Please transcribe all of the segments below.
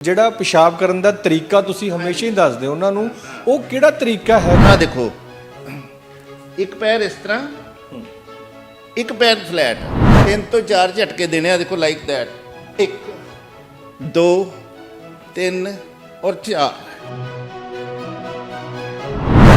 ਜਿਹੜਾ ਪਿਸ਼ਾਬ ਕਰਨ ਦਾ ਤਰੀਕਾ ਤੁਸੀਂ ਹਮੇਸ਼ਾ ਹੀ ਦੱਸਦੇ ਹੋ ਉਹਨਾਂ ਨੂੰ ਉਹ ਕਿਹੜਾ ਤਰੀਕਾ ਹੈ? ਆ ਦੇਖੋ ਇੱਕ ਪੈਰ ਇਸ ਤਰ੍ਹਾਂ ਇੱਕ ਪੈਰ ਫਲੈਟ ਤਿੰਨ ਤੋਂ ਚਾਰ ਝਟਕੇ ਦੇਣੇ ਆ ਦੇਖੋ ਲਾਈਕ ਦੈਟ ਇੱਕ ਦੋ ਤਿੰਨ ਔਰ ਚਾਰ।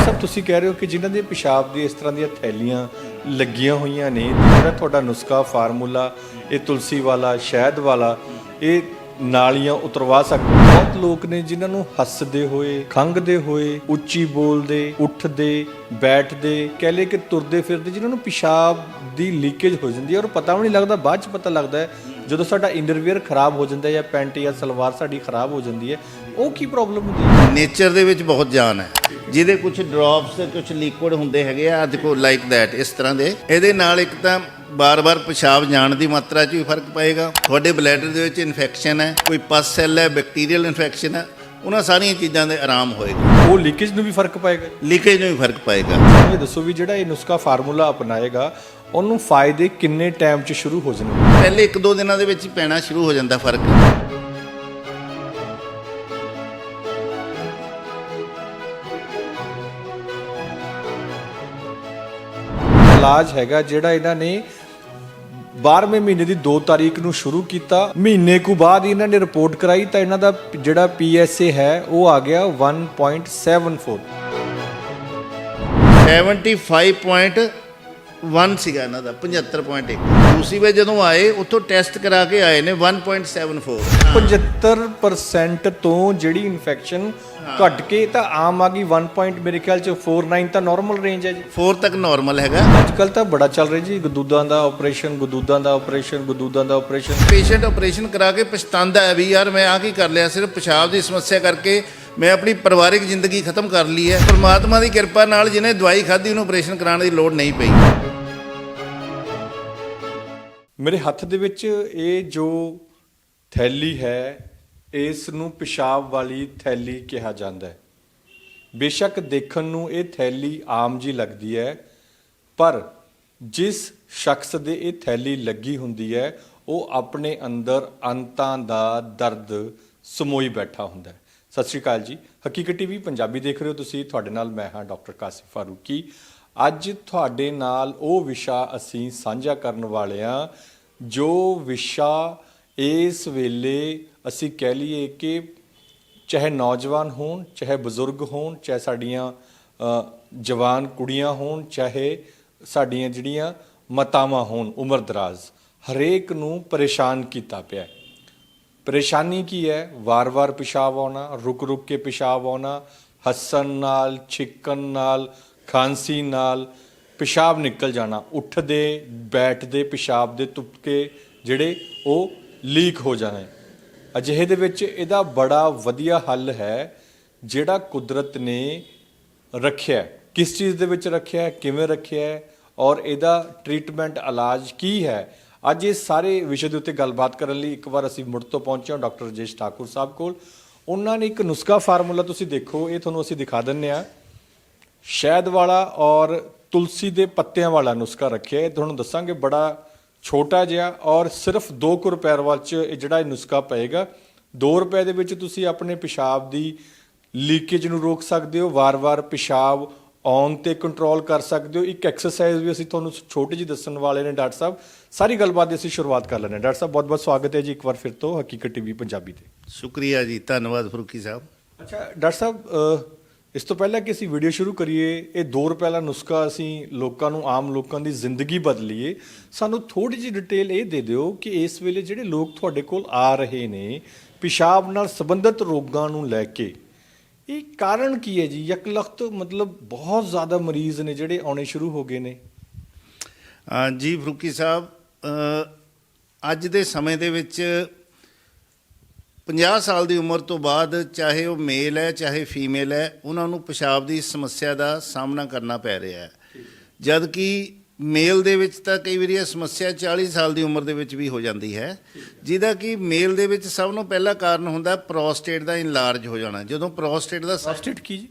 ਸਭ ਤੁਸੀਂ ਕਹਿ ਰਹੇ ਹੋ ਕਿ ਜਿਨ੍ਹਾਂ ਦੇ ਪਿਸ਼ਾਬ ਦੀ ਇਸ ਤਰ੍ਹਾਂ ਦੀਆਂ ਥੈਲੀਆਂ ਲੱਗੀਆਂ ਹੋਈਆਂ ਨੇ ਜਿਹੜਾ ਤੁਹਾਡਾ ਨੁਸਖਾ ਫਾਰਮੂਲਾ ਇਹ ਤੁਲਸੀ ਵਾਲਾ ਸ਼ਹਿਦ ਵਾਲਾ ਇਹ ਨਾਲੀਆਂ ਉਤਰਵਾ ਸਕਦੇ ਬਹੁਤ ਲੋਕ ਨੇ ਜਿਨ੍ਹਾਂ ਨੂੰ ਹੱਸਦੇ ਹੋਏ, ਖੰਗਦੇ ਹੋਏ, ਉੱਚੀ ਬੋਲਦੇ, ਉੱਠਦੇ, ਬੈਠਦੇ, ਕਹਿ ਲਏ ਕਿ ਤੁਰਦੇ ਫਿਰਦੇ, ਜਿਨ੍ਹਾਂ ਨੂੰ ਪਿਸ਼ਾਬ ਦੀ ਲੀਕੇਜ ਹੋ ਜਾਂਦੀ ਹੈ ਔਰ ਪਤਾ ਵੀ ਨਹੀਂ ਲੱਗਦਾ, ਬਾਅਦ ਚ ਪਤਾ ਲੱਗਦਾ ਹੈ, ਜਦੋਂ ਸਾਡਾ ਇੰਡਰਵੀਅਰ ਖਰਾਬ ਹੋ ਜਾਂਦਾ ਜਾਂ ਪੈਂਟ ਜਾਂ ਸਲਵਾਰ ਸਾਡੀ ਖਰਾਬ ਹੋ ਜਾਂਦੀ ਹੈ, ਉਹ ਕੀ ਪ੍ਰੋਬਲਮ ਹੁੰਦੀ ਹੈ? ਨੇਚਰ ਦੇ ਵਿੱਚ ਬਹੁਤ ਜਾਨ ਹੈ। ਜਿਹਦੇ ਕੁਝ ਡ੍ਰੌਪਸ ਤੇ ਕੁਝ ਲਿਕੁਇਡ ਹੁੰਦੇ ਹੈਗੇ ਆ ਆਹ ਦੇਖੋ ਲਾਈਕ ਦੈਟ ਇਸ ਤਰ੍ਹਾਂ ਦੇ। ਇਹਦੇ ਨਾਲ ਇੱਕ ਤਾਂ ਬਾਰ-ਬਾਰ ਪਿਸ਼ਾਬ ਜਾਣ ਦੀ ਮਾਤਰਾ 'ਚ ਵੀ ਫ਼ਰਕ ਪਏਗਾ। ਤੁਹਾਡੇ ਬਲੈਡਰ ਦੇ ਵਿੱਚ ਇਨਫੈਕਸ਼ਨ ਹੈ ਕੋਈ ਪਸ ਸੈੱਲ ਹੈ ਬੈਕਟੀਰੀਅਲ ਇਨਫੈਕਸ਼ਨ ਹੈ ਉਹਨਾਂ ਸਾਰੀਆਂ ਚੀਜ਼ਾਂ ਦੇ ਆਰਾਮ ਹੋਏਗਾ। ਉਹ ਲੀਕੇਜ ਨੂੰ ਵੀ ਫ਼ਰਕ ਪਾਏਗਾ ਲੀਕੇਜ ਨੂੰ ਵੀ ਫ਼ਰਕ ਪਏਗਾ। ਇਹ ਦੱਸੋ ਵੀ ਜਿਹੜਾ ਇਹ ਨੁਸਖਾ ਫਾਰਮੂਲਾ ਅਪਣਾਏਗਾ ਉਹਨੂੰ ਫਾਇਦੇ ਕਿੰਨੇ ਟਾਈਮ 'ਚ ਸ਼ੁਰੂ ਹੋ ਜਾਣਗੇ ਪਹਿਲੇ 1-2 ਦਿਨਾਂ ਦੇ ਵਿੱਚ ਹੀ ਪੈਣਾ ਸ਼ੁਰੂ ਹੋ ਜਾਂਦਾ ਫ਼ਰਕ। ਇਲਾਜ ਹੈਗਾ ਜਿਹੜਾ ਇਹਨਾਂ ਨੇ 12ਵੇਂ ਮਹੀਨੇ ਦੀ 2 ਤਾਰੀਖ ਨੂੰ ਸ਼ੁਰੂ ਕੀਤਾ। ਮਹੀਨੇ ਕੁ ਬਾਅਦ ਇਹਨਾਂ ਨੇ ਰਿਪੋਰਟ ਕਰਾਈ ਤਾਂ ਇਹਨਾਂ ਦਾ ਜਿਹੜਾ PSA ਹੈ ਉਹ ਆ ਗਿਆ 1.74 75.1 ਸੀਗਾ ਇਹਨਾਂ ਦਾ 75.1 ਦੂਸਰੀ ਵਾਰ ਜਦੋਂ ਆਏ ਉੱਥੋਂ ਟੈਸਟ ਕਰਾ ਕੇ ਆਏ ਨੇ 1.74 75% ਤੋਂ ਜਿਹੜੀ ਇਨਫੈਕਸ਼ਨ ਘਟ ਕੇ ਤਾਂ ਆਮ ਆ ਗਈ 1. point ਮੇਰੇ ਖਿਆਲ ਚ 49 ਤਾਂ ਨਾਰਮਲ ਰੇਂਜ ਹੈ ਜੀ। 4 ਤੱਕ ਨਾਰਮਲ ਹੈਗਾ। ਅੱਜ ਕੱਲ ਤਾਂ ਬੜਾ ਚੱਲ ਰਿਹਾ ਜੀ ਗਦੂਦਾਂ ਦਾ ਆਪਰੇਸ਼ਨ ਗਦੂਦਾਂ ਦਾ ਆਪਰੇਸ਼ਨ ਗਦੂਦਾਂ ਦਾ ਆਪਰੇਸ਼ਨ ਪੇਸ਼ੈਂਟ ਆਪਰੇਸ਼ਨ ਕਰਾ ਕੇ ਪਛਤਾਉਂਦਾ ਹੈ ਵੀ ਯਾਰ ਮੈਂ ਆ ਕੀ ਕਰ ਲਿਆ ਸਿਰਫ ਪਿਸ਼ਾਬ ਦੀ ਸਮੱਸਿਆ ਕਰਕੇ ਮੈਂ ਆਪਣੀ ਪਰਿਵਾਰਿਕ ਜ਼ਿੰਦਗੀ ਖਤਮ ਕਰ ਲਈ ਹੈ। ਪਰਮਾਤਮਾ ਦੀ ਕਿਰਪਾ ਨਾਲ ਜਿਹਨੇ ਦਵਾਈ ਖਾਧੀ ਉਹਨੂੰ ਆਪਰੇਸ਼ਨ ਕਰਾਉਣ ਦੀ ਲੋੜ ਨਹੀਂ ਪਈ। ਮੇਰੇ ਹੱਥ ਦੇ ਵਿੱਚ ਇਹ ਜੋ ਥੈਲੀ ਹੈ ਇਸ ਨੂੰ ਪਿਸ਼ਾਬ ਵਾਲੀ ਥੈਲੀ ਕਿਹਾ ਜਾਂਦਾ ਹੈ। ਬੇਸ਼ੱਕ ਦੇਖਣ ਨੂੰ ਇਹ ਥੈਲੀ ਆਮ ਜੀ ਲੱਗਦੀ ਹੈ, ਪਰ ਜਿਸ ਸ਼ਖਸ ਦੇ ਇਹ ਥੈਲੀ ਲੱਗੀ ਹੁੰਦੀ ਹੈ, ਉਹ ਆਪਣੇ ਅੰਦਰ ਅੰਤਾਂ ਦਾ ਦਰਦ ਸਮੋਈ ਬੈਠਾ ਹੁੰਦਾ ਹੈ। ਸਤਿ ਸ਼੍ਰੀ ਅਕਾਲ ਜੀ। ਹਕੀਕਤ ਟੀਵੀ ਪੰਜਾਬੀ ਦੇਖ ਰਹੇ ਹੋ ਤੁਸੀਂ। ਤੁਹਾਡੇ ਨਾਲ ਮੈਂ ਹਾਂ ਡਾਕਟਰ ਕਾਸਿਫ ਫਾਰੂਕੀ। ਅੱਜ ਤੁਹਾਡੇ ਨਾਲ ਉਹ ਵਿਸ਼ਾ ਅਸੀਂ ਸਾਂਝਾ ਕਰਨ ਵਾਲੇ ਹਾਂ, ਜੋ ਵਿਸ਼ਾ ਇਸ ਵੇਲੇ ਅਸੀਂ ਕਹਿ ਲਈਏ ਕਿ ਚਾਹੇ ਨੌਜਵਾਨ ਹੋਣ, ਚਾਹੇ ਬਜ਼ੁਰਗ ਹੋਣ, ਚਾਹੇ ਸਾਡੀਆਂ ਜਵਾਨ ਕੁੜੀਆਂ ਹੋਣ, ਚਾਹੇ ਸਾਡੀਆਂ ਜਿਹੜੀਆਂ ਮਾਤਾਵਾਂ ਹੋਣ, ਉਮਰ ਦਰਾਜ਼, ਹਰੇਕ ਨੂੰ ਪਰੇਸ਼ਾਨ ਕੀਤਾ ਪਿਆ। ਪਰੇਸ਼ਾਨੀ ਕੀ ਹੈ? ਵਾਰ-ਵਾਰ ਪਿਸ਼ਾਬ ਆਉਣਾ, ਰੁਕ-ਰੁਕ ਕੇ ਪਿਸ਼ਾਬ ਆਉਣਾ, ਹੱਸਣ ਨਾਲ, ਛਿੱਕਣ ਨਾਲ, ਖਾਂਸੀ ਨਾਲ ਪਿਸ਼ਾਬ ਨਿਕਲ ਜਾਣਾ, ਉੱਠਦੇ, ਬੈਠਦੇ ਪਿਸ਼ਾਬ ਦੇ ਤੁਪਕੇ ਜਿਹੜੇ ਉਹ ਲੀਕ ਹੋ ਜਾਣੇ। ਅਜਿਹੇ ਦੇ ਵਿੱਚ ਇਹਦਾ ਬੜਾ ਵਧੀਆ ਹੱਲ ਹੈ ਜਿਹੜਾ ਕੁਦਰਤ ਨੇ ਰੱਖਿਆ ਕਿਸ ਚੀਜ਼ ਦੇ ਵਿੱਚ ਰੱਖਿਆ ਕਿਵੇਂ ਰੱਖਿਆ ਔਰ ਇਹਦਾ ਟ੍ਰੀਟਮੈਂਟ ਇਲਾਜ ਕੀ ਹੈ। ਅੱਜ ਇਹ ਸਾਰੇ ਵਿਸ਼ੇ ਦੇ ਉੱਤੇ ਗੱਲਬਾਤ ਕਰਨ ਲਈ ਇੱਕ ਵਾਰ ਅਸੀਂ ਮੁੜ ਤੋਂ ਪਹੁੰਚੇ ਹਾਂ ਡਾਕਟਰ ਰਜੇਸ਼ ਠਾਕੁਰ ਸਾਹਿਬ ਕੋਲ। ਉਹਨਾਂ ਨੇ ਇੱਕ ਨੁਸਖਾ ਫਾਰਮੂਲਾ ਤੁਸੀਂ ਦੇਖੋ, ਇਹ ਤੁਹਾਨੂੰ ਅਸੀਂ ਦਿਖਾ ਦਿੰਨੇ ਆ ਸ਼ਹਿਦ ਵਾਲਾ ਔਰ ਤੁਲਸੀ ਦੇ ਪੱਤਿਆਂ ਵਾਲਾ ਨੁਸਖਾ ਰੱਖਿਆ ਇਹ ਤੁਹਾਨੂੰ ਦੱਸਾਂਗੇ ਬੜਾ ਛੋਟਾ ਜਿਹਾ ਔਰ ਸਿਰਫ 2 ਕੁ ਰੁਪਏ ਵਿੱਚ ਇਹ ਜਿਹੜਾ ਇਹ ਨੁਸਖਾ ਪਏਗਾ 2 ਰੁਪਏ ਦੇ ਵਿੱਚ ਤੁਸੀਂ ਆਪਣੇ ਪਿਸ਼ਾਬ ਦੀ ਲੀਕੇਜ ਨੂੰ ਰੋਕ ਸਕਦੇ ਹੋ ਵਾਰ-ਵਾਰ ਪਿਸ਼ਾਬ ਆਉਣ ਤੇ ਕੰਟਰੋਲ ਕਰ ਸਕਦੇ ਹੋ। ਇੱਕ ਐਕਸਰਸਾਈਜ਼ ਵੀ ਅਸੀਂ ਤੁਹਾਨੂੰ ਛੋਟੀ ਜੀ ਦੱਸਣ ਵਾਲੇ ਨੇ ਡਾਕਟਰ ਸਾਹਿਬ ਸਾਰੀ ਗੱਲਬਾਤ ਦੀ ਅਸੀਂ ਸ਼ੁਰੂਆਤ ਕਰ ਹਾਂ। ਡਾਕਟਰ ਸਾਹਿਬ ਬਹੁਤ-ਬਹੁਤ ਸਵਾਗਤ ਹੈ ਜੀ ਇੱਕ ਵਾਰ ਫਿਰ ਤੋਂ ਹਕੀਕਤ ਟੀਵੀ ਪੰਜਾਬੀ ਤੇ। ਸ਼ੁਕਰੀਆ ਜੀ ਧੰਨਵਾਦ ਫਰੂਕੀ ਸਾਹਿਬ। ਅੱਛਾ ਡਾਕਟਰ ਸਾਹਿਬ ਇਸ ਤੋਂ ਪਹਿਲਾਂ ਕਿ ਅਸੀਂ ਵੀਡੀਓ ਸ਼ੁਰੂ ਕਰੀਏ, ਇਹ 2 ਰੁਪਏ ਦਾ ਨੁਸਖਾ ਅਸੀਂ ਲੋਕਾਂ ਨੂੰ, ਆਮ ਲੋਕਾਂ ਦੀ ਜ਼ਿੰਦਗੀ ਬਦਲੀਏ, ਸਾਨੂੰ ਥੋੜੀ ਜਿਹੀ ਡਿਟੇਲ ਇਹ ਦੇ ਦਿਓ ਕਿ ਇਸ ਵੇਲੇ ਜਿਹੜੇ ਲੋਕ ਤੁਹਾਡੇ ਕੋਲ ਆ ਰਹੇ ਨੇ, ਪਿਸ਼ਾਬ ਨਾਲ ਸੰਬੰਧਿਤ ਰੋਗਾਂ ਨੂੰ ਲੈ ਕੇ, ਇਹ ਕਾਰਨ ਕੀ ਹੈ ਜੀ? ਯਕਲਖਤ ਮਤਲਬ ਬਹੁਤ ਜ਼ਿਆਦਾ ਮਰੀਜ਼ ਨੇ ਜਿਹੜੇ ਆਉਣੇ ਸ਼ੁਰੂ ਹੋ ਗਏ ਨੇ। ਜੀ, ਫਰੂਕੀ ਸਾਹਿਬ ਅੱਜ ਦੇ ਸਮੇਂ ਦੇ ਵਿੱਚ 50 ਸਾਲ ਦੀ ਉਮਰ ਤੋਂ ਬਾਅਦ ਚਾਹੇ ਉਹ ਮੇਲ ਹੈ ਚਾਹੇ ਫੀਮੇਲ ਹੈ ਉਹਨਾਂ ਨੂੰ ਪਿਸ਼ਾਬ ਦੀ ਸਮੱਸਿਆ ਦਾ ਸਾਹਮਣਾ ਕਰਨਾ ਪੈ ਰਿਹਾ ਹੈ। ਜਦ ਕਿ ਮੇਲ ਦੇ ਵਿੱਚ ਤਾਂ ਕਈ ਵਾਰੀ ਇਹ ਸਮੱਸਿਆ 40 ਸਾਲ ਦੀ ਉਮਰ ਦੇ ਵਿੱਚ ਵੀ ਹੋ ਜਾਂਦੀ ਹੈ। ਜਿਹਦਾ ਕਿ ਮੇਲ ਦੇ ਵਿੱਚ ਸਭ ਤੋਂ ਪਹਿਲਾ ਕਾਰਨ ਹੁੰਦਾ ਪ੍ਰੋਸਟੇਟ ਦਾ ਇਨਲਾਰਜ ਹੋ ਜਾਣਾ। ਜਦੋਂ ਪ੍ਰੋਸਟੇਟ ਦਾ ਪ੍ਰੋਸਟੇਟ ਕੀ ਜੀ?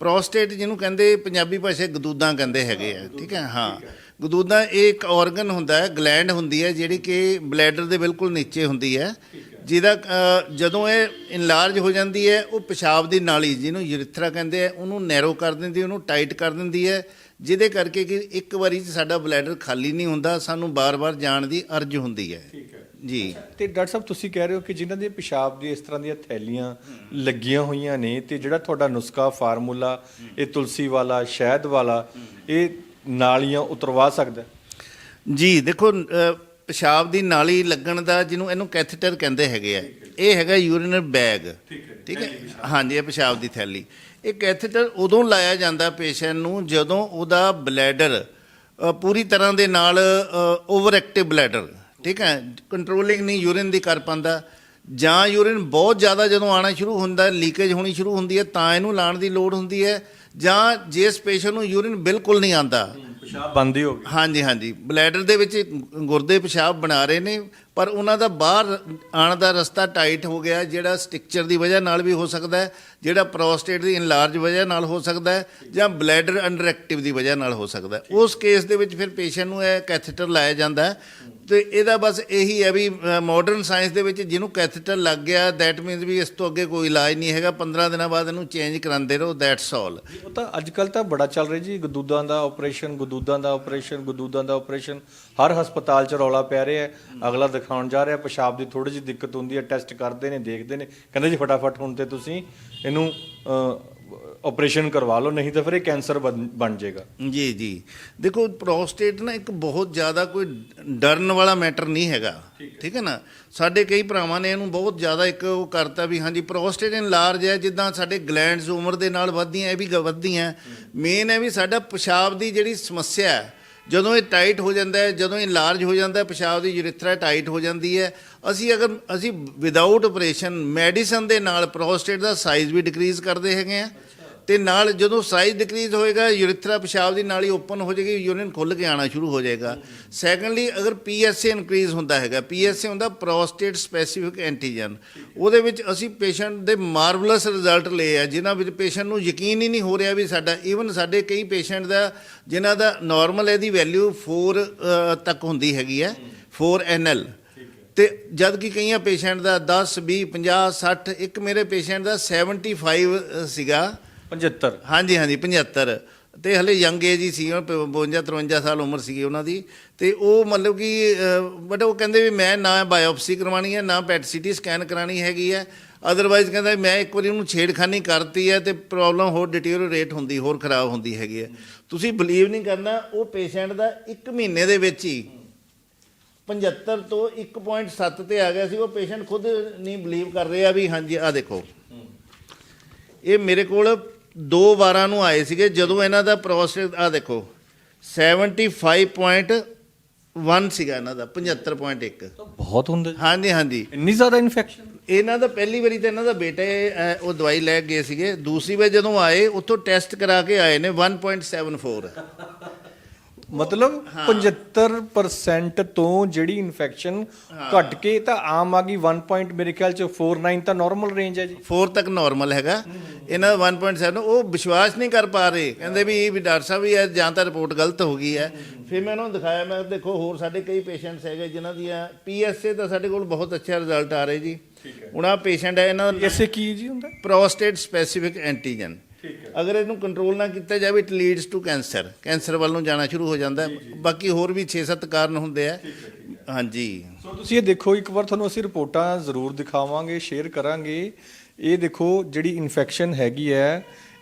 ਪ੍ਰੋਸਟੇਟ ਜਿਹਨੂੰ ਕਹਿੰਦੇ ਪੰਜਾਬੀ ਭਾਸ਼ਾ ਗਦੂਦਾਂ ਕਹਿੰਦੇ ਹੈਗੇ ਆ ਠੀਕ ਹੈ? ਹਾਂ। ਗਦੂਦਾਂ ਇਹ ਇੱਕ ਆਰਗਨ ਹੁੰਦਾ ਹੈ ਗਲੈਂਡ ਹੁੰਦੀ ਹੈ ਜਿਹੜੀ ਕਿ ਬਲੈਡਰ ਦੇ ਬਿਲਕੁਲ ਨੀਚੇ ਹੁੰਦੀ ਹੈ। ਜਿਹਦਾ ਜਦੋਂ ਇਹ ਇਨਲਾਰਜ ਹੋ ਜਾਂਦੀ ਹੈ ਉਹ ਪਿਸ਼ਾਬ ਦੀ ਨਾਲੀ ਜਿਹਨੂੰ ਯੂਰਿਥਰਾ ਕਹਿੰਦੇ ਆ ਉਹਨੂੰ ਨੈਰੋ ਕਰ ਦਿੰਦੀ ਉਹਨੂੰ ਟਾਈਟ ਕਰ ਦਿੰਦੀ ਹੈ ਜਿਹਦੇ ਕਰਕੇ ਕਿ ਇੱਕ ਵਾਰੀ 'ਚ ਸਾਡਾ ਬਲੈਡਰ ਖਾਲੀ ਨਹੀਂ ਹੁੰਦਾ ਸਾਨੂੰ ਬਾਰ-ਬਾਰ ਜਾਣ ਦੀ ਅਰਜ਼ ਹੁੰਦੀ ਹੈ। ਠੀਕ ਹੈ। ਜੀ। ਤੇ ਡਾਕਟਰ ਸਾਹਿਬ ਤੁਸੀਂ ਕਹਿ ਰਹੇ ਹੋ ਕਿ ਜਿਨ੍ਹਾਂ ਦੇ ਪਿਸ਼ਾਬ ਦੀ ਇਸ ਤਰ੍ਹਾਂ ਦੀਆਂ ਥੈਲੀਆਂ ਲੱਗੀਆਂ ਹੋਈਆਂ ਨੇ ਤੇ ਜਿਹੜਾ ਤੁਹਾਡਾ ਨੁਸਖਾ ਫਾਰਮੂਲਾ ਇਹ ਤੁਲਸੀ ਵਾਲਾ ਸ਼ਹਿਦ ਵਾਲਾ ਇਹ ਨਾਲੀਆਂ ਉਤਰਵਾ ਸਕਦਾ? ਜੀ ਦੇਖੋ ਪਿਸ਼ਾਬ ਦੀ ਨਾਲੀ ਲੱਗਣ ਦਾ ਜਿਹਨੂੰ ਇਹਨੂੰ ਕੈਥੇਟਰ ਕਹਿੰਦੇ ਹੈਗੇ ਆ। ਇਹ ਹੈਗਾ ਯੂਰੀਨਰ ਬੈਗ। ਠੀਕ ਹੈ ਹਾਂਜੀ ਇਹ ਪਿਸ਼ਾਬ ਦੀ ਥੈਲੀ। ਇਹ ਕੈਥੇਟਰ ਉਦੋਂ ਲਾਇਆ ਜਾਂਦਾ ਪੇਸ਼ੈਂਟ ਨੂੰ ਜਦੋਂ ਉਹਦਾ ਬਲੈਡਰ ਪੂਰੀ ਤਰ੍ਹਾਂ ਦੇ ਨਾਲ ਓਵਰ ਐਕਟਿਵ ਬਲੈਡਰ ਠੀਕ ਹੈ? ਕੰਟਰੋਲਿੰਗ ਨਹੀਂ ਯੂਰਿਨ ਦੀ ਕਰ ਪਾਉਂਦਾ। ਜਾਂ ਯੂਰਿਨ ਬਹੁਤ ਜ਼ਿਆਦਾ ਜਦੋਂ ਆਣਾ ਸ਼ੁਰੂ ਹੁੰਦਾ ਲੀਕੇਜ ਹੋਣੀ ਸ਼ੁਰੂ ਹੁੰਦੀ ਹੈ ਤਾਂ ਇਹਨੂੰ ਲਾਉਣ ਦੀ ਲੋੜ ਹੁੰਦੀ ਹੈ। ਜਾਂ ਜਿਸ ਪੇਸ਼ੈਂਟ ਨੂੰ ਯੂਰਿਨ ਬਿਲਕੁਲ ਨਹੀਂ ਆਉਂਦਾ ਪਿਸ਼ਾਬ ਬੰਦ ਹੀ ਹੋ ਗਿਆ ਹਾਂਜੀ ਹਾਂਜੀ। ਬਲੈਡਰ ਦੇ ਵਿੱਚ ਗੁਰਦੇ ਪਿਸ਼ਾਬ ਬਣਾ ਰਹੇ ਨੇ। ਪਰ ਉਹਨਾਂ ਦਾ ਬਾਹਰ ਆਉਣ ਦਾ ਰਸਤਾ ਟਾਈਟ ਹੋ ਗਿਆ, ਜਿਹੜਾ ਸਟਿਕਚਰ ਦੀ ਵਜ੍ਹਾ ਨਾਲ ਵੀ ਹੋ ਸਕਦਾ ਹੈ, ਜਿਹੜਾ ਪ੍ਰੋਸਟੇਟ ਦੀ ਇਨਲਾਰਜ ਵਜ੍ਹਾ ਨਾਲ ਹੋ ਸਕਦਾ ਹੈ, ਜਾਂ ਬਲੈਡਰ ਅੰਡਰਐਕਟਿਵ ਦੀ ਵਜ੍ਹਾ ਨਾਲ ਹੋ ਸਕਦਾ ਹੈ। ਉਸ ਕੇਸ ਦੇ ਵਿੱਚ ਫਿਰ ਪੇਸ਼ੈਂਟ ਨੂੰ ਇਹ ਕੈਥੇਟਰ ਲਾਇਆ ਜਾਂਦਾ ਹੈ। ਤੇ ਇਹਦਾ ਬਸ ਇਹੀ ਹੈ ਵੀ ਮਾਡਰਨ ਸਾਇੰਸ ਦੇ ਵਿੱਚ ਜਿਹਨੂੰ ਕੈਥੇਟਰ ਲੱਗ ਗਿਆ ਦੈਟ ਮੀਨਸ ਵੀ ਇਸ ਤੋਂ ਅੱਗੇ ਕੋਈ ਇਲਾਜ ਨਹੀਂ ਹੈਗਾ 15 ਦਿਨਾਂ ਬਾਅਦ ਇਹਨੂੰ ਚੇਂਜ ਕਰਾਉਂਦੇ ਰਹੋ ਦੈਟਸ ਆਲ ਉਹ ਤਾਂ ਅੱਜ ਕੱਲ ਤਾਂ ਬੜਾ ਚੱਲ ਰਿਹਾ ਜੀ, ਗਦੂਦਾਂ ਦਾ ਆਪਰੇਸ਼ਨ ਗਦੂਦਾਂ ਦਾ ਆਪਰੇਸ਼ਨ ਗਦੂਦਾਂ ਦਾ ਆਪਰੇਸ਼ਨ ਹਰ ਹਸਪਤਾਲ 'ਚ ਰੌਲਾ ਪੈ ਰਿਹਾ ਹੈ ਅਗਲਾ ਦਿਖਾਉਣ ਜਾ ਰਿਹਾ ਪਿਸ਼ਾਬ ਦੀ ਥੋੜੀ ਜਿਹੀ ਦਿੱਕਤ ਹੁੰਦੀ ਹੈ ਟੈਸਟ ਕਰਦੇ ਨੇ ਦੇਖਦੇ ਨੇ ਕਹਿੰਦੇ ਜੀ ਫਟਾਫਟ ਹੁਣ ਤੇ ਤੁਸੀਂ ਇਹਨੂੰ ਆਪਰੇਸ਼ਨ ਕਰਵਾ ਲਓ ਨਹੀਂ ਤਾਂ ਫਿਰ ਇਹ ਕੈਂਸਰ ਬਣ ਜਾਏਗਾ। ਜੀ ਜੀ। ਦੇਖੋ ਪ੍ਰੋਸਟੇਟ ਨਾ ਇੱਕ ਬਹੁਤ ਜ਼ਿਆਦਾ ਕੋਈ ਡਰਨ ਵਾਲਾ ਮੈਟਰ ਨਹੀਂ ਹੈਗਾ। ਠੀਕ ਹੈ। ਨਾ? ਸਾਡੇ ਕਈ ਭਰਾਵਾਂ ਨੇ ਇਹਨੂੰ ਬਹੁਤ ਜ਼ਿਆਦਾ ਇੱਕ ਉਹ ਕਰਤਾ ਵੀ ਹਾਂਜੀ ਪ੍ਰੋਸਟੇਟ ਇਨਲਾਰਜ ਹੈ ਜਿੱਦਾਂ ਸਾਡੇ ਗਲੈਂਡਸ ਉਮਰ ਦੇ ਨਾਲ ਵੱਧਦੀਆਂ ਇਹ ਵੀ ਵੱਧਦੀਆਂ। ਮੇਨ ਹੈ ਵੀ ਸਾਡਾ ਪਿਸ਼ਾਬ ਦੀ ਜਿਹੜੀ ਸਮੱਸਿਆ ਹੈ ਜਦੋਂ ਇਹ ਟਾਈਟ ਹੋ ਜਾਂਦਾ ਹੈ, ਜਦੋਂ ਇਹ ਲਾਰਜ ਹੋ ਜਾਂਦਾ ਹੈ, ਪਿਸ਼ਾਬ ਦੀ ਯੂਰਿਥਰਾ ਟਾਈਟ ਹੋ ਜਾਂਦੀ ਹੈ, ਅਸੀਂ ਅਗਰ, ਅਸੀਂ ਵਿਦਆਊਟ ਆਪਰੇਸ਼ਨ ਮੈਡੀਸਨ ਦੇ ਨਾਲ ਪ੍ਰੋਸਟੇਟ ਦਾ ਸਾਈਜ਼ ਵੀ ਡਿਕਰੀਜ਼ ਕਰਦੇ ਹੈਗੇ ਆ ਤੇ ਨਾਲ ਜਦੋਂ ਸਾਈਜ਼ ਡਿਕਰੀਜ਼ ਹੋਏਗਾ ਯੂਰੀਥਰਾ ਪਿਸ਼ਾਬ ਦੀ ਨਾਲੀ ਓਪਨ ਹੋ ਜਾਏਗੀ ਯੂਰਿਨ ਖੁੱਲ ਕੇ ਆਣਾ ਸ਼ੁਰੂ ਹੋ ਜਾਏਗਾ। ਸੈਕੰਡਲੀ ਅਗਰ ਪੀਐਸਏ ਇਨਕਰੀਜ਼ ਹੁੰਦਾ ਹੈਗਾ ਪੀਐਸਏ ਹੁੰਦਾ ਪ੍ਰੋਸਟੇਟ ਸਪੈਸੀਫਿਕ ਐਂਟੀਜਨ ਉਹਦੇ ਵਿੱਚ ਅਸੀਂ ਪੇਸ਼ੈਂਟ ਦੇ ਮਾਰਵਲਸ ਰਿਜ਼ਲਟ ਲਏ ਆ, ਜਿਨ੍ਹਾਂ ਵਿੱਚ ਪੇਸ਼ੈਂਟ ਨੂੰ ਯਕੀਨ ਹੀ ਨਹੀਂ ਹੋ ਰਿਹਾ ਵੀ ਸਾਡਾ ਈਵਨ ਸਾਡੇ ਕਈ ਪੇਸ਼ੈਂਟ ਦਾ, ਜਿਨ੍ਹਾਂ ਦਾ ਨਾਰਮਲ ਇਹਦੀ ਵੈਲਿਊ 4 ਤੱਕ ਹੁੰਦੀ ਹੈਗੀ ਹੈ 4 ਐਨਐਲ ਤੇ ਜਦ ਕਿ ਕਈਆਂ ਪੇਸ਼ੈਂਟ ਦਾ 10 20 50 60 ਇੱਕ ਮੇਰੇ ਪੇਸ਼ੈਂਟ ਦਾ 75 ਸੀਗਾ। 75 ਹਾਂਜੀ ਹਾਂਜੀ 75 ਤੇ ਹਲੇ ਯੰਗ ਏਜ ਹੀ ਸੀ 52 53 ਸਾਲ ਉਮਰ ਸੀਗੀ ਉਹਨਾਂ ਦੀ। ਤੇ ਉਹ ਮਤਲਬ ਕਿ ਬਟ ਉਹ ਕਹਿੰਦੇ ਵੀ ਮੈਂ ਨਾ ਬਾਇਓਪਸੀ ਕਰਵਾਣੀ ਹੈ, ਨਾ ਪੈਟ ਸੀਟੀ ਸਕੈਨ ਕਰਾਣੀ ਹੈਗੀ ਹੈ। ਅਦਰਵਾਈਜ਼ ਕਹਿੰਦਾ ਮੈਂ ਇੱਕ ਵਾਰੀ ਉਹਨੂੰ ਛੇੜਖਾਨੀ ਕਰਤੀ ਹੈ ਤੇ ਪ੍ਰੋਬਲਮ ਹੋਰ ਡਿਟੀਰੀਓਰੇਟ ਹੁੰਦੀ, ਹੋਰ ਖਰਾਬ ਹੁੰਦੀ ਹੈਗੀ ਹੈ। ਤੁਸੀਂ ਬਲੀਵ ਨਹੀਂ ਕਰਨਾ, ਉਹ ਪੇਸ਼ੈਂਟ ਦਾ 1 ਮਹੀਨੇ ਦੇ ਵਿੱਚ ਹੀ 75 ਤੋਂ 1.7 ਤੇ ਆ ਗਿਆ ਸੀ, ਉਹ ਪੇਸ਼ੈਂਟ ਖੁਦ ਨਹੀਂ ਬਲੀਵ ਕਰ ਰਿਹਾ ਵੀ ਹਾਂਜੀ ਆ ਦੇਖੋ। ਇਹ ਮੇਰੇ ਕੋਲ ਦੋ ਵਾਰਾਂ ਨੂੰ ਆਏ ਸੀਗੇ ਜਦੋਂ ਇਹਨਾਂ ਦਾ ਪ੍ਰੋਸਟੇਟ ਆ ਦੇਖੋ 75.1 ਸੀਗਾ ਇਹਨਾਂ ਦਾ 75.1 ਤਾਂ ਬਹੁਤ ਹੁੰਦੇ ਹਾਂਜੀ ਹਾਂਜੀ। ਇੰਨੀ ਜ਼ਿਆਦਾ ਇਨਫੈਕਸ਼ਨ ਇਹਨਾਂ ਦਾ ਪਹਿਲੀ ਵਾਰੀ ਤਾਂ ਇਹਨਾਂ ਦਾ ਬੇਟੇ ਅਹ, ਉਹ ਦਵਾਈ ਲੈ ਕੇ ਗਏ ਸੀਗੇ। ਦੂਸਰੀ ਵਾਰ ਜਦੋਂ ਆਏ ਉੱਥੋਂ ਟੈਸਟ ਕਰਾ ਕੇ ਆਏ ਨੇ 1.74 ਮਤਲਬ 75% ਤੋਂ ਜਿਹੜੀ ਇਨਫੈਕਸ਼ਨ ਘਟ ਕੇ ਤਾਂ ਆਮ ਆ ਗਈ 1. point ਮੇਰੇ ਖਿਆਲ ਚ 49 ਤਾਂ ਨਾਰਮਲ ਰੇਂਜ ਹੈ ਜੀ। 4 ਤੱਕ ਨਾਰਮਲ ਹੈਗਾ। ਇਹਨਾਂ ਦਾ 1.7 ਉਹ ਵਿਸ਼ਵਾਸ ਨਹੀਂ ਕਰ ਪਾ ਰਹੇ। ਕਹਿੰਦੇ ਵੀ ਵੀ ਡਾਕਟਰ ਸਾਹਿਬ ਵੀ ਇਹ ਜਾਂ ਤਾਂ ਰਿਪੋਰਟ ਗਲਤ ਹੋ ਗਈ ਹੈ। ਫਿਰ ਮੈਂ ਉਹਨਾਂ ਨੂੰ ਦਿਖਾਇਆ ਮੈਂ ਦੇਖੋ ਹੋਰ ਸਾਡੇ ਕਈ ਪੇਸ਼ੈਂਟਸ ਹੈਗੇ ਜਿਨ੍ਹਾਂ ਦੀਆਂ ਪੀਐਸਏ ਤਾਂ ਸਾਡੇ ਕੋਲ ਬਹੁਤ ਅੱਛਾ ਰਿਜ਼ਲਟ ਆ ਰਹੇ ਜੀ। ਆ ਪੇਸ਼ੈਂਟ ਹੈ ਇਹਨਾਂ ਦਾ ਇਸੇ ਕੀ ਜੀ ਹੁੰਦਾ? ਪ੍ਰੋਸਟੇਟ ਸਪੈਸੀਫਿਕ ਐਂਟੀਜਨ ਅਗਰ ਇਹਨੂੰ ਕੰਟਰੋਲ ਨਾ ਕੀਤਾ ਜਾਵੇ it leads to cancer cancer ਵੱਲ ਨੂੰ ਜਾਣਾ ਸ਼ੁਰੂ ਹੋ ਜਾਂਦਾ ਹੈ। ਬਾਕੀ ਹੋਰ ਵੀ 6-7 ਕਾਰਨ ਹੁੰਦੇ ਆ। ਹਾਂਜੀ। ਸੋ ਤੁਸੀਂ ਇਹ ਦੇਖੋ ਇੱਕ ਵਾਰ ਤੁਹਾਨੂੰ ਅਸੀਂ ਰਿਪੋਰਟਾਂ ਜ਼ਰੂਰ ਦਿਖਾਵਾਂਗੇ ਸ਼ੇਅਰ ਕਰਾਂਗੇ। ਇਹ ਦੇਖੋ ਜਿਹੜੀ ਇਨਫੈਕਸ਼ਨ ਹੈਗੀ ਹੈ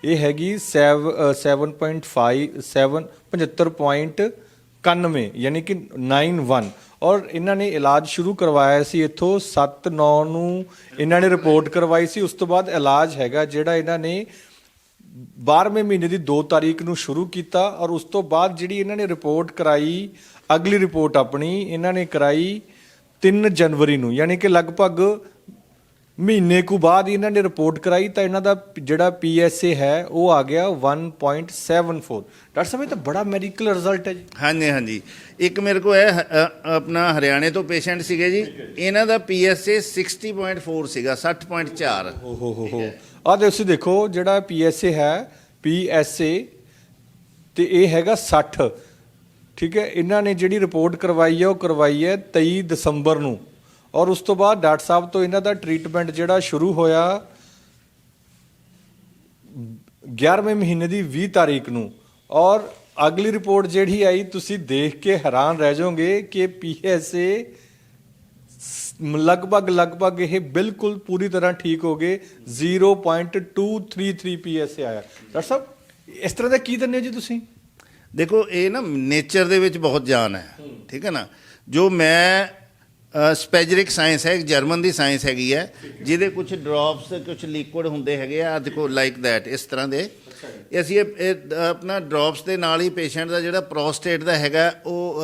ਇਹ ਹੈਗੀ 7.5 7 75.91 ਯਾਨੀ ਕਿ 91 ਔਰ ਇਹਨਾਂ ਨੇ ਇਲਾਜ ਸ਼ੁਰੂ ਕਰਵਾਇਆ ਸੀ ਇੱਥੋਂ 7 9 ਨੂੰ। ਇਹਨਾਂ ਨੇ ਰਿਪੋਰਟ ਕਰਵਾਈ ਸੀ। ਉਸ ਤੋਂ ਬਾਅਦ ਇਲਾਜ ਹੈਗਾ ਜਿਹੜਾ ਇਹਨਾਂ ਨੇ 12ਵੇਂ ਮਹੀਨੇ ਦੀ 2 ਤਾਰੀਖ ਨੂੰ ਸ਼ੁਰੂ ਕੀਤਾ ਔਰ ਉਸ ਤੋਂ ਬਾਅਦ ਜਿਹੜੀ ਇਹਨਾਂ ਨੇ ਰਿਪੋਰਟ ਕਰਾਈ, ਅਗਲੀ ਰਿਪੋਰਟ ਆਪਣੀ ਇਹਨਾਂ ਨੇ ਕਰਾਈ 3 ਜਨਵਰੀ ਨੂੰ, ਯਾਨੀ ਕਿ ਲਗਭਗ ਮਹੀਨੇ ਕੁ ਬਾਅਦ ਇਹਨਾਂ ਨੇ ਰਿਪੋਰਟ ਕਰਾਈ ਤਾਂ ਇਹਨਾਂ ਦਾ ਜਿਹੜਾ ਪੀਐਸਏ ਹੈ ਉਹ ਆ ਗਿਆ 1.74 ਡਾਕਟਰ ਸਾਹਿਬ ਇਹ ਤਾਂ ਬੜਾ ਮੈਡੀਕਲ ਰਿਜ਼ਲਟ ਹੈ ਜੀ। ਹਾਂਜੀ ਹਾਂਜੀ। ਇੱਕ ਮੇਰੇ ਕੋਲ ਹੈ ਆਪਣਾ ਹਰਿਆਣੇ ਤੋਂ ਪੇਸ਼ੈਂਟ ਸੀਗੇ ਜੀ। ਇਹਨਾਂ ਦਾ ਪੀਐਸਏ 60.4 ਸੀਗਾ 60.4 ਹੋ ਹੋ ਹੋ। ਹੋ। ਆ ਤੁਸੀਂ ਦੇਖੋ ਜਿਹੜਾ ਪੀਐਸਏ ਹੈ ਪੀਐਸਏ ਤੇ ਇਹ ਹੈਗਾ 60 ਠੀਕ ਹੈ ਇਹਨਾਂ ਨੇ ਜਿਹੜੀ ਰਿਪੋਰਟ ਕਰਵਾਈ ਹੈ ਉਹ ਕਰਵਾਈ ਹੈ 23 ਦਸੰਬਰ ਨੂੰ। ਔਰ ਉਸ ਤੋਂ ਬਾਅਦ ਡਾਕਟਰ ਸਾਹਿਬ ਤੋਂ ਇਹਨਾਂ ਦਾ ਟ੍ਰੀਟਮੈਂਟ ਜਿਹੜਾ ਸ਼ੁਰੂ ਹੋਇਆ 11ਵੇਂ ਮਹੀਨੇ ਦੀ 20 ਤਾਰੀਖ ਨੂੰ। ਔਰ ਅਗਲੀ ਰਿਪੋਰਟ ਜਿਹੜੀ ਆਈ, ਤੁਸੀਂ ਦੇਖ ਕੇ ਹੈਰਾਨ ਰਹਿ ਜਾਓਗੇ ਕਿ ਪੀਐਸਏ ਲਗਭਗ ਲਗਭਗ ਇਹ ਬਿਲਕੁਲ ਪੂਰੀ ਤਰ੍ਹਾਂ ਠੀਕ ਹੋ ਗਏ। 0.233 ਪੀਐਸਏ ਆਇਆ। ਡਾਕਟਰ ਸਾਹਿਬ, ਇਸ ਤਰ੍ਹਾਂ ਦਾ ਕੀ ਦਿੰਦੇ ਹੋ ਜੀ ਤੁਸੀਂ? ਦੇਖੋ, ਇਹ ਨਾ ਨੇਚਰ ਦੇ ਵਿੱਚ ਬਹੁਤ ਜਾਨ ਹੈ। ਠੀਕ ਹੈ ਨਾ? ਜੋ ਮੈਂ ਸਪੈਜਰਿਕ ਸਾਇੰਸ ਹੈ ਇੱਕ ਜਰਮਨ ਦੀ ਸਾਇੰਸ ਹੈਗੀ ਹੈ ਜਿਹਦੇ ਕੁਝ ਡ੍ਰੌਪਸ ਕੁਝ ਲਿਕੁਇਡ ਹੁੰਦੇ ਹੈਗੇ ਆ ਦੇਖੋ ਲਾਈਕ ਦੈਟ ਇਸ ਤਰ੍ਹਾਂ ਦੇ। ਅਸੀਂ ਇਹ ਆਪਣਾ ਡ੍ਰੌਪਸ ਦੇ ਨਾਲ ਹੀ ਪੇਸ਼ੈਂਟ ਦਾ ਜਿਹੜਾ ਪ੍ਰੋਸਟੇਟ ਦਾ ਹੈਗਾ ਉਹ